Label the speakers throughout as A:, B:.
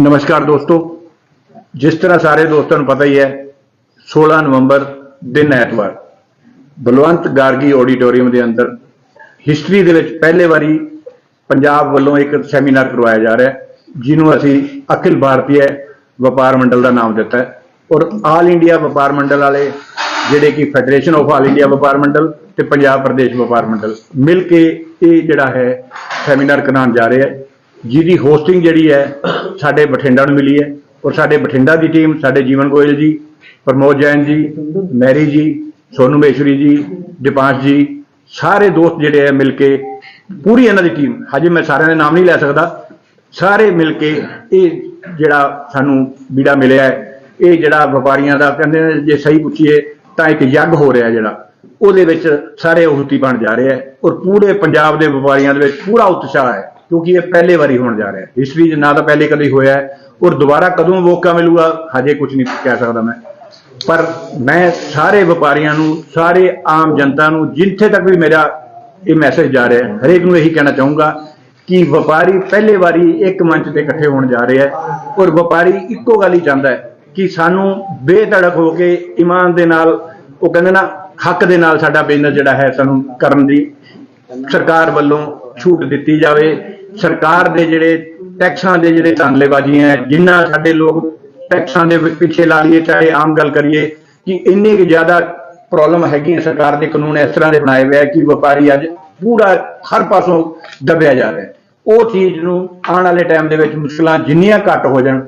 A: ਨਮਸਕਾਰ ਦੋਸਤੋ। ਜਿਸ ਤਰ੍ਹਾਂ ਸਾਰੇ ਦੋਸਤਾਂ ਨੂੰ ਪਤਾ ਹੀ ਹੈ 16 ਨਵੰਬਰ ਦਿਨ ਐਤਵਾਰ, ਬਲਵੰਤ ਗਾਰਗੀ ਆਡੀਟੋਰੀਅਮ ਦੇ ਅੰਦਰ ਹਿਸਟਰੀ ਦੇ ਵਿੱਚ ਪਹਿਲੇ ਵਾਰੀ ਪੰਜਾਬ ਵੱਲੋਂ ਇੱਕ ਸੈਮੀਨਾਰ ਕਰਵਾਇਆ ਜਾ ਰਿਹਾ ਹੈ, ਜਿਹਨੂੰ ਅਸੀਂ ਅਖਿਲ ਭਾਰਤੀ ਵਪਾਰ ਮੰਡਲ ਦਾ ਨਾਮ ਦਿੱਤਾ ਹੈ। ਔਰ ਆਲ ਇੰਡੀਆ ਵਪਾਰ ਮੰਡਲ ਵਾਲੇ, ਜਿਹੜੇ ਕਿ ਫੈਡਰੇਸ਼ਨ ਆਫ ਆਲ ਇੰਡੀਆ ਵਪਾਰ ਮੰਡਲ ਤੇ ਪੰਜਾਬ ਪ੍ਰਦੇਸ਼ ਵਪਾਰ ਮੰਡਲ, ਮਿਲ ਕੇ ਇਹ ਜਿਹੜਾ ਹੈ ਸੈਮੀਨਾਰ ਕਰਾਉਣ ਜਾ ਰਹੇ ਹੈ। ਜਿਹਦੀ ਹੋਸਟਿੰਗ ਜਿਹੜੀ ਹੈ, ਸਾਡੇ ਬਠਿੰਡਾ ਨੂੰ ਮਿਲੀ ਹੈ ਔਰ ਸਾਡੇ ਬਠਿੰਡਾ ਦੀ ਟੀਮ ਸਾਡੇ ਜੀਵਨ ਗੋਇਲ ਜੀ, ਪ੍ਰਮੋਦ ਜੈਨ ਜੀ, ਮੈਰੀ ਜੀ, ਸੋਨੂ ਮੇਸ਼ਰੀ ਜੀ, ਦੀਪਾਂਸ਼ ਜੀ, ਸਾਰੇ ਦੋਸਤ ਜਿਹੜੇ ਹੈ ਮਿਲ ਕੇ ਪੂਰੀ ਇਹਨਾਂ ਦੀ ਟੀਮ ਹਜੇ ਮੈਂ ਸਾਰਿਆਂ ਦੇ ਨਾਮ ਨਹੀਂ ਲੈ ਸਕਦਾ, ਸਾਰੇ ਮਿਲ ਕੇ ਇਹ ਜਿਹੜਾ ਸਾਨੂੰ ਬੀੜਾ ਮਿਲਿਆ ਹੈ, ਇਹ ਜਿਹੜਾ ਵਪਾਰੀਆਂ ਦਾ ਕਹਿੰਦੇ ਨੇ, ਜੇ ਸਹੀ ਪੁੱਛੀਏ ਤਾਂ ਇੱਕ ਯੱਗ ਹੋ ਰਿਹਾ ਜਿਹੜਾ, ਉਹਦੇ ਵਿੱਚ ਸਾਰੇ ਹੁਤੀ ਬਣ ਜਾ ਰਹੇ ਹੈ ਔਰ ਪੂਰੇ ਪੰਜਾਬ ਦੇ ਵਪਾਰੀਆਂ ਦੇ ਵਿੱਚ ਪੂਰਾ ਉਤਸ਼ਾਹ ਹੈ। ਕਿਉਂਕਿ ਇਹ ਪਹਿਲੇ ਵਾਰੀ ਹੋਣ ਜਾ ਰਿਹਾ ਹੈ। ਹਿਸਟਰੀ 'ਚ ਨਾ ਤਾਂ ਪਹਿਲੇ ਕਦੇ ਹੋਇਆ ਹੈ ਔਰ ਦੁਬਾਰਾ ਕਦੋਂ ਮੌਕਾ ਮਿਲੂਗਾ, ਹਜੇ ਕੁਝ ਨਹੀਂ ਕਹਿ ਸਕਦਾ ਮੈਂ। ਪਰ ਮੈਂ ਸਾਰੇ ਵਪਾਰੀਆਂ ਨੂੰ, ਸਾਰੇ ਆਮ ਜਨਤਾ ਨੂੰ, ਜਿੱਥੇ ਤੱਕ ਵੀ ਮੇਰਾ ਇਹ ਮੈਸੇਜ ਜਾ ਰਿਹਾ ਹੈ, ਹਰੇਕ ਨੂੰ ਇਹੀ ਕਹਿਣਾ ਚਾਹੂੰਗਾ ਕਿ ਵਪਾਰੀ ਪਹਿਲੇ ਵਾਰੀ ਇੱਕ ਮੰਚ ਤੇ ਇਕੱਠੇ ਹੋਣ ਜਾ ਰਿਹਾ ਹੈ ਔਰ ਵਪਾਰੀ ਇੱਕੋ ਗੱਲ ਹੀ ਚਾਹੁੰਦਾ ਹੈ ਕਿ ਸਾਨੂੰ ਬੇਧੜਕ ਹੋ ਕੇ ਇਮਾਨ ਦੇ ਨਾਲ, ਉਹ ਕਹਿੰਦੇ ਨਾ, ਹੱਕ ਦੇ ਨਾਲ ਸਾਡਾ ਬਿਜ਼ਨਸ ਜਿਹੜਾ ਹੈ ਸਾਨੂੰ ਕਰਨ ਦੀ ਸਰਕਾਰ ਵੱਲੋਂ ਛੂਟ ਦਿੱਤੀ ਜਾਵੇ। ਸਰਕਾਰ ਦੇ ਜਿਹੜੇ ਟੈਕਸਾਂ ਦੇ ਜਿਹੜੇ ਧਾਂਦਲੇਬਾਜ਼ੀਆਂ ਹੈ, ਜਿੰਨਾ ਸਾਡੇ ਲੋਕ ਟੈਕਸਾਂ ਦੇ ਪਿੱਛੇ ਲਾ ਲਈਏ, ਚਾਹੇ ਆਮ ਗੱਲ ਕਰੀਏ, ਕਿ ਇੰਨੇ ਕਿ ਜ਼ਿਆਦਾ ਪ੍ਰੋਬਲਮ ਹੈਗੀ ਹੈ ਸਰਕਾਰ ਦੇ ਕਾਨੂੰਨ ਇਸ ਤਰ੍ਹਾਂ ਦੇ ਬਣਾਏ ਹੋਏ ਆ ਕਿ ਵਪਾਰੀ ਅੱਜ ਪੂਰਾ ਹਰ ਪਾਸੋਂ ਦਬਿਆ ਜਾ ਰਿਹਾ ਉਹ ਚੀਜ਼ ਨੂੰ ਆਉਣ ਵਾਲੇ ਟਾਈਮ ਦੇ ਵਿੱਚ ਮੁਸ਼ਕਲਾਂ ਜਿੰਨੀਆਂ ਘੱਟ ਹੋ ਜਾਣ,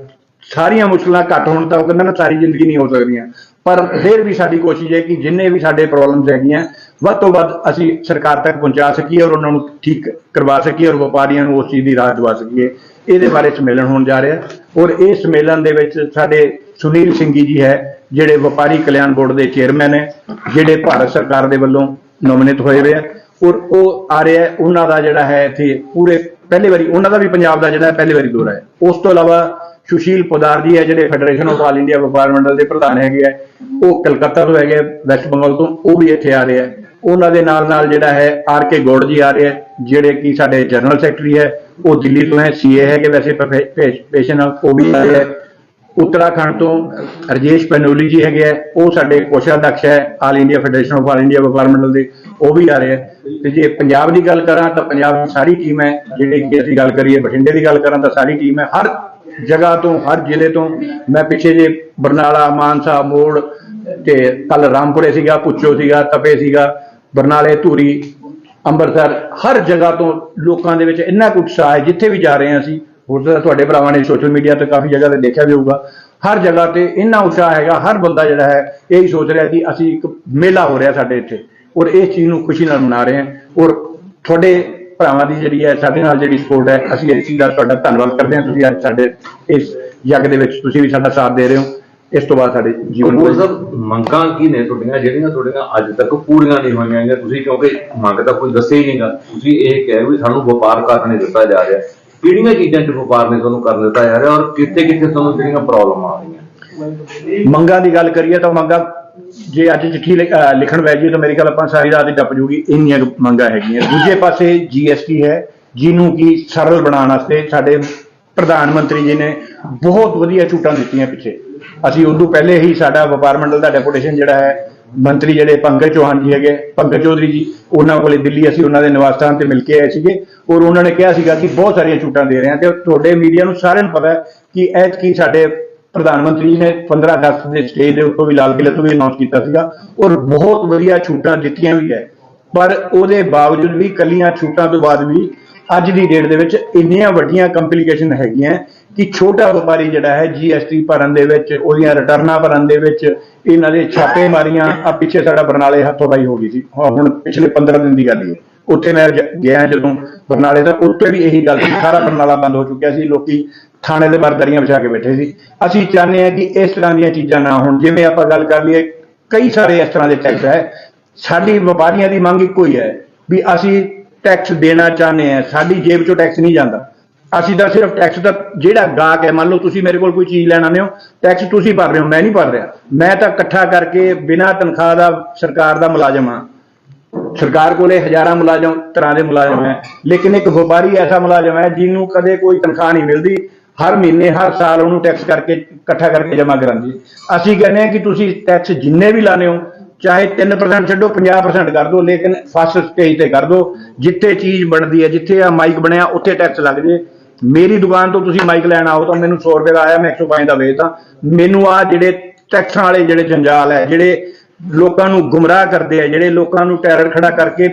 A: ਸਾਰੀਆਂ ਮੁਸ਼ਕਲਾਂ ਘੱਟ ਹੋਣ ਤਾਂ ਉਹ ਕਹਿੰਦਾ ਨਾ ਸਾਰੀ ਜ਼ਿੰਦਗੀ ਨਹੀਂ ਹੋ ਸਕਦੀਆਂ। ਪਰ ਫਿਰ ਵੀ ਸਾਡੀ ਕੋਸ਼ਿਸ਼ ਹੈ ਕਿ ਜਿੰਨੇ ਵੀ ਸਾਡੇ ਪ੍ਰੋਬਲਮਸ ਹੈਗੀਆਂ, ਵੱਧ ਤੋਂ ਵੱਧ ਅਸੀਂ ਸਰਕਾਰ ਤੱਕ ਪਹੁੰਚਾ ਸਕੀਏ ਔਰ ਉਹਨਾਂ ਨੂੰ ਠੀਕ ਕਰਵਾ ਸਕੀਏ ਔਰ ਵਪਾਰੀਆਂ ਨੂੰ ਉਸ ਚੀਜ਼ ਦੀ ਰਾਹ ਦਵਾ ਸਕੀਏ। ਇਹਦੇ ਬਾਰੇ ਸੰਮੇਲਨ ਹੋਣ ਜਾ ਰਿਹਾ। ਔਰ ਇਸ ਸੰਮੇਲਨ ਦੇ ਵਿੱਚ ਸਾਡੇ ਸੁਨੀਲ ਸਿੰਘ ਜੀ ਹੈ, ਜਿਹੜੇ ਵਪਾਰੀ ਕਲਿਆਣ ਬੋਰਡ ਦੇ ਚੇਅਰਮੈਨ ਹੈ, ਜਿਹੜੇ ਭਾਰਤ ਸਰਕਾਰ ਦੇ ਵੱਲੋਂ ਨੋਮੀਨੇਟ ਹੋਏ ਹੋਏ ਆ। ਔਰ ਉਹ ਆ ਰਿਹਾ ਉਹਨਾਂ ਦਾ ਜਿਹੜਾ ਹੈ ਇੱਥੇ ਪੂਰੇ, ਪਹਿਲੀ ਵਾਰੀ ਉਹਨਾਂ ਦਾ ਵੀ ਪੰਜਾਬ ਦਾ ਜਿਹੜਾ ਪਹਿਲੀ ਵਾਰੀ ਦੌਰਾ ਹੈ। ਉਸ ਤੋਂ ਇਲਾਵਾ ਸੁਸ਼ੀਲ ਪੋਦਾਰ ਜੀ ਹੈ ਜਿਹੜੇ ਫੈਡਰੇਸ਼ਨ ਆਫ ਆਲ ਇੰਡੀਆ ਵਪਾਰ ਮੰਡਲ ਦੇ ਪ੍ਰਧਾਨ ਹੈਗੇ ਆ। ਉਹ ਕਲਕੱਤਾ ਤੋਂ ਹੈਗੇ ਆ, ਵੈਸਟ ਬੰਗਾਲ ਤੋਂ ਉਹ ਵੀ ਇੱਥੇ ਆ ਰਹੇ ਆ। ਉਹਨਾਂ ਦੇ ਨਾਲ ਨਾਲ ਜਿਹੜਾ ਹੈ ਆਰ ਕੇ ਗੌੜ ਜੀ ਆ ਰਹੇ ਆ ਜਿਹੜੇ ਕਿ ਸਾਡੇ ਜਨਰਲ ਸੈਕਟਰੀ ਹੈ ਉਹ ਦਿੱਲੀ ਤੋਂ ਹੈ ਸੀਏ ਹੈਗੇ ਵੈਸੇ ਪੇਸ਼ਨ ਉਹ ਵੀ ਆ ਰਹੇ ਆ। ਉੱਤਰਾਖੰਡ ਤੋਂ ਰਜੇਸ਼ ਪੈਨੋਲੀ ਜੀ ਹੈਗੇ ਆ ਉਹ ਸਾਡੇ ਕੋਸ਼ਾਧਿਕਸ਼ ਹੈ all India federation of all India Vyapar Mandal ਦੇ ਉਹ ਵੀ ਆ ਰਹੇ ਆ। ਤੇ ਜੇ ਪੰਜਾਬ ਦੀ ਗੱਲ ਕਰਾਂ ਤਾਂ ਪੰਜਾਬ ਦੀ ਸਾਰੀ ਟੀਮ ਹੈ ਜਿਹੜੀ ਕਿ ਅਸੀਂ ਗੱਲ ਕਰੀਏ ਬਠਿੰਡੇ ਦੀ ਗੱਲ ਕਰਾਂ ਤਾਂ ਸਾਰੀ ਟੀਮ ਹੈ ਹਰ ਜਗ੍ਹਾ ਤੋਂ, ਹਰ ਜ਼ਿਲ੍ਹੇ ਤੋਂ। ਮੈਂ ਪਿੱਛੇ ਜੇ ਬਰਨਾਲਾ ਮਾਨਸਾ ਮੋੜ ਤੇ ਕੱਲ ਰਾਮਪੁਰੇ ਸੀਗਾ ਪੁੱਚੋ ਸੀਗਾ, ਤਪੇ ਸੀਗਾ, ਬਰਨਾਲੇ, ਧੂਰੀ, ਅੰਮ੍ਰਿਤਸਰ, ਹਰ ਜਗ੍ਹਾ ਤੋਂ ਲੋਕਾਂ ਦੇ ਵਿੱਚ ਇੰਨਾ ਕੁ ਉਤਸ਼ਾਹ ਹੈ, ਜਿੱਥੇ ਵੀ ਜਾ ਰਹੇ ਹਾਂ ਅਸੀਂ, ਹੋਰ ਤਾਂ ਤੁਹਾਡੇ ਭਰਾਵਾਂ ਨੇ ਸੋਸ਼ਲ ਮੀਡੀਆ ਤੇ ਕਾਫੀ ਜਗ੍ਹਾ ਤੇ ਦੇਖਿਆ ਵੀ ਹੋਊਗਾ। ਹਰ ਜਗ੍ਹਾ ਤੇ ਇੰਨਾ ਉਤਸ਼ਾਹ ਹੈਗਾ, ਹਰ ਬੰਦਾ ਜਿਹੜਾ ਹੈ, ਇਹੀ ਸੋਚ ਰਿਹਾ ਕਿ ਅਸੀਂ ਇੱਕ ਮੇਲਾ ਹੋ ਰਿਹਾ ਸਾਡੇ ਇੱਥੇ। ਔਰ ਇਸ ਚੀਜ਼ ਨੂੰ ਖੁਸ਼ੀ ਨਾਲ ਮਨਾ ਰਹੇ ਹਾਂ। ਔਰ ਤੁਹਾਡੇ ਭਰਾਵਾਂ ਦੀ ਜਿਹੜੀ ਹੈ ਸਾਡੇ ਨਾਲ ਜਿਹੜੀ ਸਪੋਰਟ ਹੈ ਅਸੀਂ ਇਸ ਚੀਜ਼ ਦਾ ਤੁਹਾਡਾ ਧੰਨਵਾਦ ਕਰਦੇ ਹਾਂ। ਤੁਸੀਂ ਅੱਜ ਸਾਡੇ ਇਸ ਯੱਗ ਦੇ ਵਿੱਚ ਤੁਸੀਂ ਵੀ ਸਾਡਾ ਸਾਥ ਦੇ ਰਹੇ ਹੋ। ਇਸ ਤੋਂ ਬਾਅਦ ਸਾਡੇ ਜੀਵਨ
B: ਕਪੂਰ ਸਾਹਿਬ ਮੰਗਾਂ ਕੀ ਨੇ ਤੁਹਾਡੀਆਂ? ਜਿਹੜੀਆਂ ਤੁਹਾਡੀਆਂ ਅੱਜ ਤੱਕ ਪੂਰੀਆਂ ਨਹੀਂ ਹੋਈਆਂ ਹੈਗੀਆਂ। ਤੁਸੀਂ ਕਿਉਂਕਿ ਮੰਗ ਤਾਂ ਕੋਈ ਦੱਸਿਆ ਹੀ ਨਹੀਂਗਾ। ਤੁਸੀਂ ਇਹ ਕਹਿ ਰਹੇ ਵੀ ਸਾਨੂੰ ਵਪਾਰ ਕਰਨ ਦਿੱਤਾ ਜਾ ਰਿਹਾ। ਕਿਹੜੀਆਂ ਚੀਜ਼ਾਂ 'ਚ ਵਪਾਰ ਨਹੀਂ ਤੁਹਾਨੂੰ ਕਰਨ ਦਿੱਤਾ ਜਾ ਰਿਹਾ? ਔਰ ਕਿੱਥੇ ਕਿੱਥੇ ਤੁਹਾਨੂੰ ਜਿਹੜੀਆਂ ਪ੍ਰੋਬਲਮ ਆ ਰਹੀਆਂ?
A: ਮੰਗਾਂ ਦੀ ਗੱਲ ਕਰੀਏ ਤਾਂ ਮੰਗਾਂ ਜੇ ਅੱਜ ਚਿੱਠੀ ਲਿਖ- ਅਹ ਲਿਖਣ ਬੈ ਜੀ ਤਾਂ ਮੇਰੇ ਖਿਆਲ ਆਪਾਂ ਸਾਰੀ ਰਾਤ ਹੀ ਟੱਪ ਜੂਗੀ, ਇੰਨੀਆਂ ਕੁ ਮੰਗਾਂ ਹੈਗੀਆਂ। ਦੂਜੇ ਪਾਸੇ ਜੀਐਸਟੀ ਹੈ, ਜਿਹਨੂੰ ਕਿ ਸਰਲ ਬਣਾਉਣ ਵਾਸਤੇ ਸਾਡੇ ਪ੍ਰਧਾਨ ਮੰਤਰੀ ਜੀ ਨੇ ਬਹੁਤ ਵਧੀਆ ਛੂਟਾਂ ਦਿੱਤੀਆਂ ਪਿੱਛੇ। ਅਸੀਂ ਉਦੋਂ ਪਹਿਲੇ ਹੀ ਸਾਡਾ ਵਪਾਰ ਮੰਡਲ ਦਾ ਡੈਪੂਟੇਸ਼ਨ ਜਿਹੜਾ ਹੈ, ਮੰਤਰੀ ਜਿਹੜੇ ਪੰਕਜ ਚੌਹਾਨ ਜੀ ਹੈਗੇ, ਪੰਕਜ ਚੌਧਰੀ ਜੀ, ਉਹਨਾਂ ਕੋਲੇ ਦਿੱਲੀ ਅਸੀਂ ਉਹਨਾਂ ਦੇ ਨਿਵਾਸ ਸਥਾਨ ਤੇ ਮਿਲ ਕੇ ਆਏ ਸੀਗੇ ਔਰ ਉਹਨਾਂ ਨੇ ਕਿਹਾ ਸੀਗਾ ਕਿ ਬਹੁਤ ਸਾਰੀਆਂ ਛੂਟਾਂ ਦੇ ਰਹੇ ਹਾਂ ਤੇ ਤੁਹਾਡੇ ਮੀਡੀਆ ਨੂੰ ਸਾਰਿਆਂ ਨੂੰ ਪਤਾ ਹੈ ਕਿ ਐਤਕੀ ਸਾਡੇ ਪ੍ਰਧਾਨ ਮੰਤਰੀ ਨੇ 15 ਅਗਸਤ ਦੇ ਸਟੇਜ ਦੇ ਉੱਪਰ ਵੀ ਲਾਲ ਕਿਲੇ ਤੋਂ ਵੀ ਅਨਾਉਂਸ ਕੀਤਾ ਸੀਗਾ ਔਰ ਬਹੁਤ ਵਧੀਆ ਛੂਟਾਂ ਦਿੱਤੀਆਂ ਵੀ ਹੈ। ਪਰ ਉਹਦੇ ਬਾਵਜੂਦ ਵੀ ਕੱਲੀਆਂ ਛੂਟਾਂ ਤੋਂ ਬਾਅਦ ਵੀ ਅੱਜ ਦੀ ਡੇਟ ਦੇ ਵਿੱਚ ਇੰਨੀਆਂ ਵੱਡੀਆਂ ਕੰਪਲਿਕੇਸ਼ਨ ਹੈਗੀਆਂ ਕਿ ਛੋਟਾ ਵਪਾਰੀ ਜਿਹੜਾ ਹੈ ਜੀਐਸਟੀ ਭਰਨ ਦੇ ਵਿੱਚ ਉਹਦੀਆਂ ਰਿਟਰਨਾਂ ਭਰਨ ਦੇ ਵਿੱਚ ਇਹਨਾਂ ਦੇ ਛਾਪੇ ਮਾਰੀਆਂ ਆ ਪਿੱਛੇ ਸਾਡਾ ਬਰਨਾਲੇ ਹੱਥੋਂ ਪਾਈ ਹੋ ਗਈ ਸੀ। ਹਾਂ, ਹੁਣ ਪਿਛਲੇ 15 ਦਿਨ ਦੀ ਗੱਲ ਹੀ ਹੈ। ਉੱਥੇ ਮੈਂ ਗਿਆ ਜਦੋਂ ਬਰਨਾਲੇ ਦਾ ਉੱਥੇ ਵੀ ਇਹੀ ਗੱਲ ਸੀ ਸਾਰਾ ਬਰਨਾਲਾ ਬੰਦ ਹੋ ਚੁੱਕਿਆ ਸੀ ਲੋਕੀ ਥਾਣੇ ਦੇ ਬਾਹਰ ਦਰੀਆਂ ਵਿਛਾ ਕੇ ਬੈਠੇ ਸੀ। ਅਸੀਂ ਚਾਹੁੰਦੇ ਹਾਂ ਕਿ ਇਸ ਤਰ੍ਹਾਂ ਦੀਆਂ ਚੀਜ਼ਾਂ ਨਾ ਹੋਣ, ਜਿਵੇਂ ਆਪਾਂ ਗੱਲ ਕਰ ਲਈਏ, ਕਈ ਸਾਰੇ ਇਸ ਤਰ੍ਹਾਂ ਦੇ ਟੈਕਸ ਹੈ। ਸਾਡੀ ਵਪਾਰੀਆਂ ਦੀ ਮੰਗ ਇੱਕੋ ਹੀ ਹੈ ਵੀ ਅਸੀਂ ਟੈਕਸ ਦੇਣਾ ਚਾਹੁੰਦੇ ਹਾਂ। ਸਾਡੀ ਜੇਬ ਚੋਂ ਟੈਕਸ ਨਹੀਂ ਜਾਂਦਾ। ਅਸੀਂ ਤਾਂ ਸਿਰਫ ਟੈਕਸ ਦਾ ਜਿਹੜਾ ਗਾਹਕ ਹੈ, ਮੰਨ ਲਓ ਤੁਸੀਂ ਮੇਰੇ ਕੋਲ ਕੋਈ ਚੀਜ਼ ਲੈਣ ਆਉਂਦੇ ਹੋ ਟੈਕਸ ਤੁਸੀਂ ਭਰ ਰਹੇ ਹੋ, ਮੈਂ ਨਹੀਂ ਭਰ ਰਿਹਾ। ਮੈਂ ਤਾਂ ਇਕੱਠਾ ਕਰਕੇ ਬਿਨਾਂ ਤਨਖਾਹ ਦਾ ਸਰਕਾਰ ਦਾ ਮੁਲਾਜ਼ਮ ਹਾਂ। ਸਰਕਾਰ ਕੋਲੇ ਹਜ਼ਾਰਾਂ ਮੁਲਾਜ਼ਮ, ਤਰ੍ਹਾਂ ਦੇ ਮੁਲਾਜ਼ਮ ਹੈ। ਲੇਕਿਨ ਇੱਕ ਵਪਾਰੀ ਐਸਾ ਮੁਲਾਜ਼ਮ ਹੈ ਜਿਹਨੂੰ ਕਦੇ ਕੋਈ ਤਨਖਾਹ ਨਹੀਂ ਮਿਲਦੀ ਹਰ ਮਹੀਨੇ, ਹਰ ਸਾਲ ਉਹਨੂੰ ਟੈਕਸ ਕਰਕੇ ਇਕੱਠਾ ਕਰਕੇ ਜਮ੍ਹਾਂ ਕਰਾਂਦੀ ਅਸੀਂ ਕਹਿੰਦੇ ਹਾਂ ਕਿ ਤੁਸੀਂ ਟੈਕਸ ਜਿੰਨੇ ਵੀ ਲਾਣੇ ਹੋ, ਚਾਹੇ 3% ਛੱਡੋ 50% ਕਰ ਦਿਓ, ਲੇਕਿਨ ਫਸਟ ਸਟੇਜ ਤੇ ਕਰ ਦਿਓ। ਜਿੱਥੇ ਚੀਜ਼ ਬਣਦੀ ਹੈ, ਜਿੱਥੇ ਆ ਮਾਈਕ ਬਣਿਆ, ਉੱਥੇ ਟੈਕਸ ਲੱਗ ਜੇ। ਮੇਰੀ ਦੁਕਾਨ ਤੋਂ ਤੁਸੀਂ ਮਾਈਕ ਲੈਣ ਆਓ ਤਾਂ ਮੈਨੂੰ 100 ਰੁਪਏ ਦਾ ਆਇਆ, ਮੈਂ 105 ਦਾ ਵੇਚਦਾ ਮੈਨੂੰ ਆ ਜਿਹੜੇ ਟੈਕਸਾਂ ਵਾਲੇ ਜਿਹੜੇ ਜੰਜਾਲ ਹੈ, ਜਿਹੜੇ ਲੋਕਾਂ ਨੂੰ ਗੁੰਮਰਾਹ ਕਰਦੇ ਆ, ਜਿਹੜੇ ਲੋਕਾਂ ਨੂੰ ਟੈਰਰ ਖੜਾ ਕਰਕੇ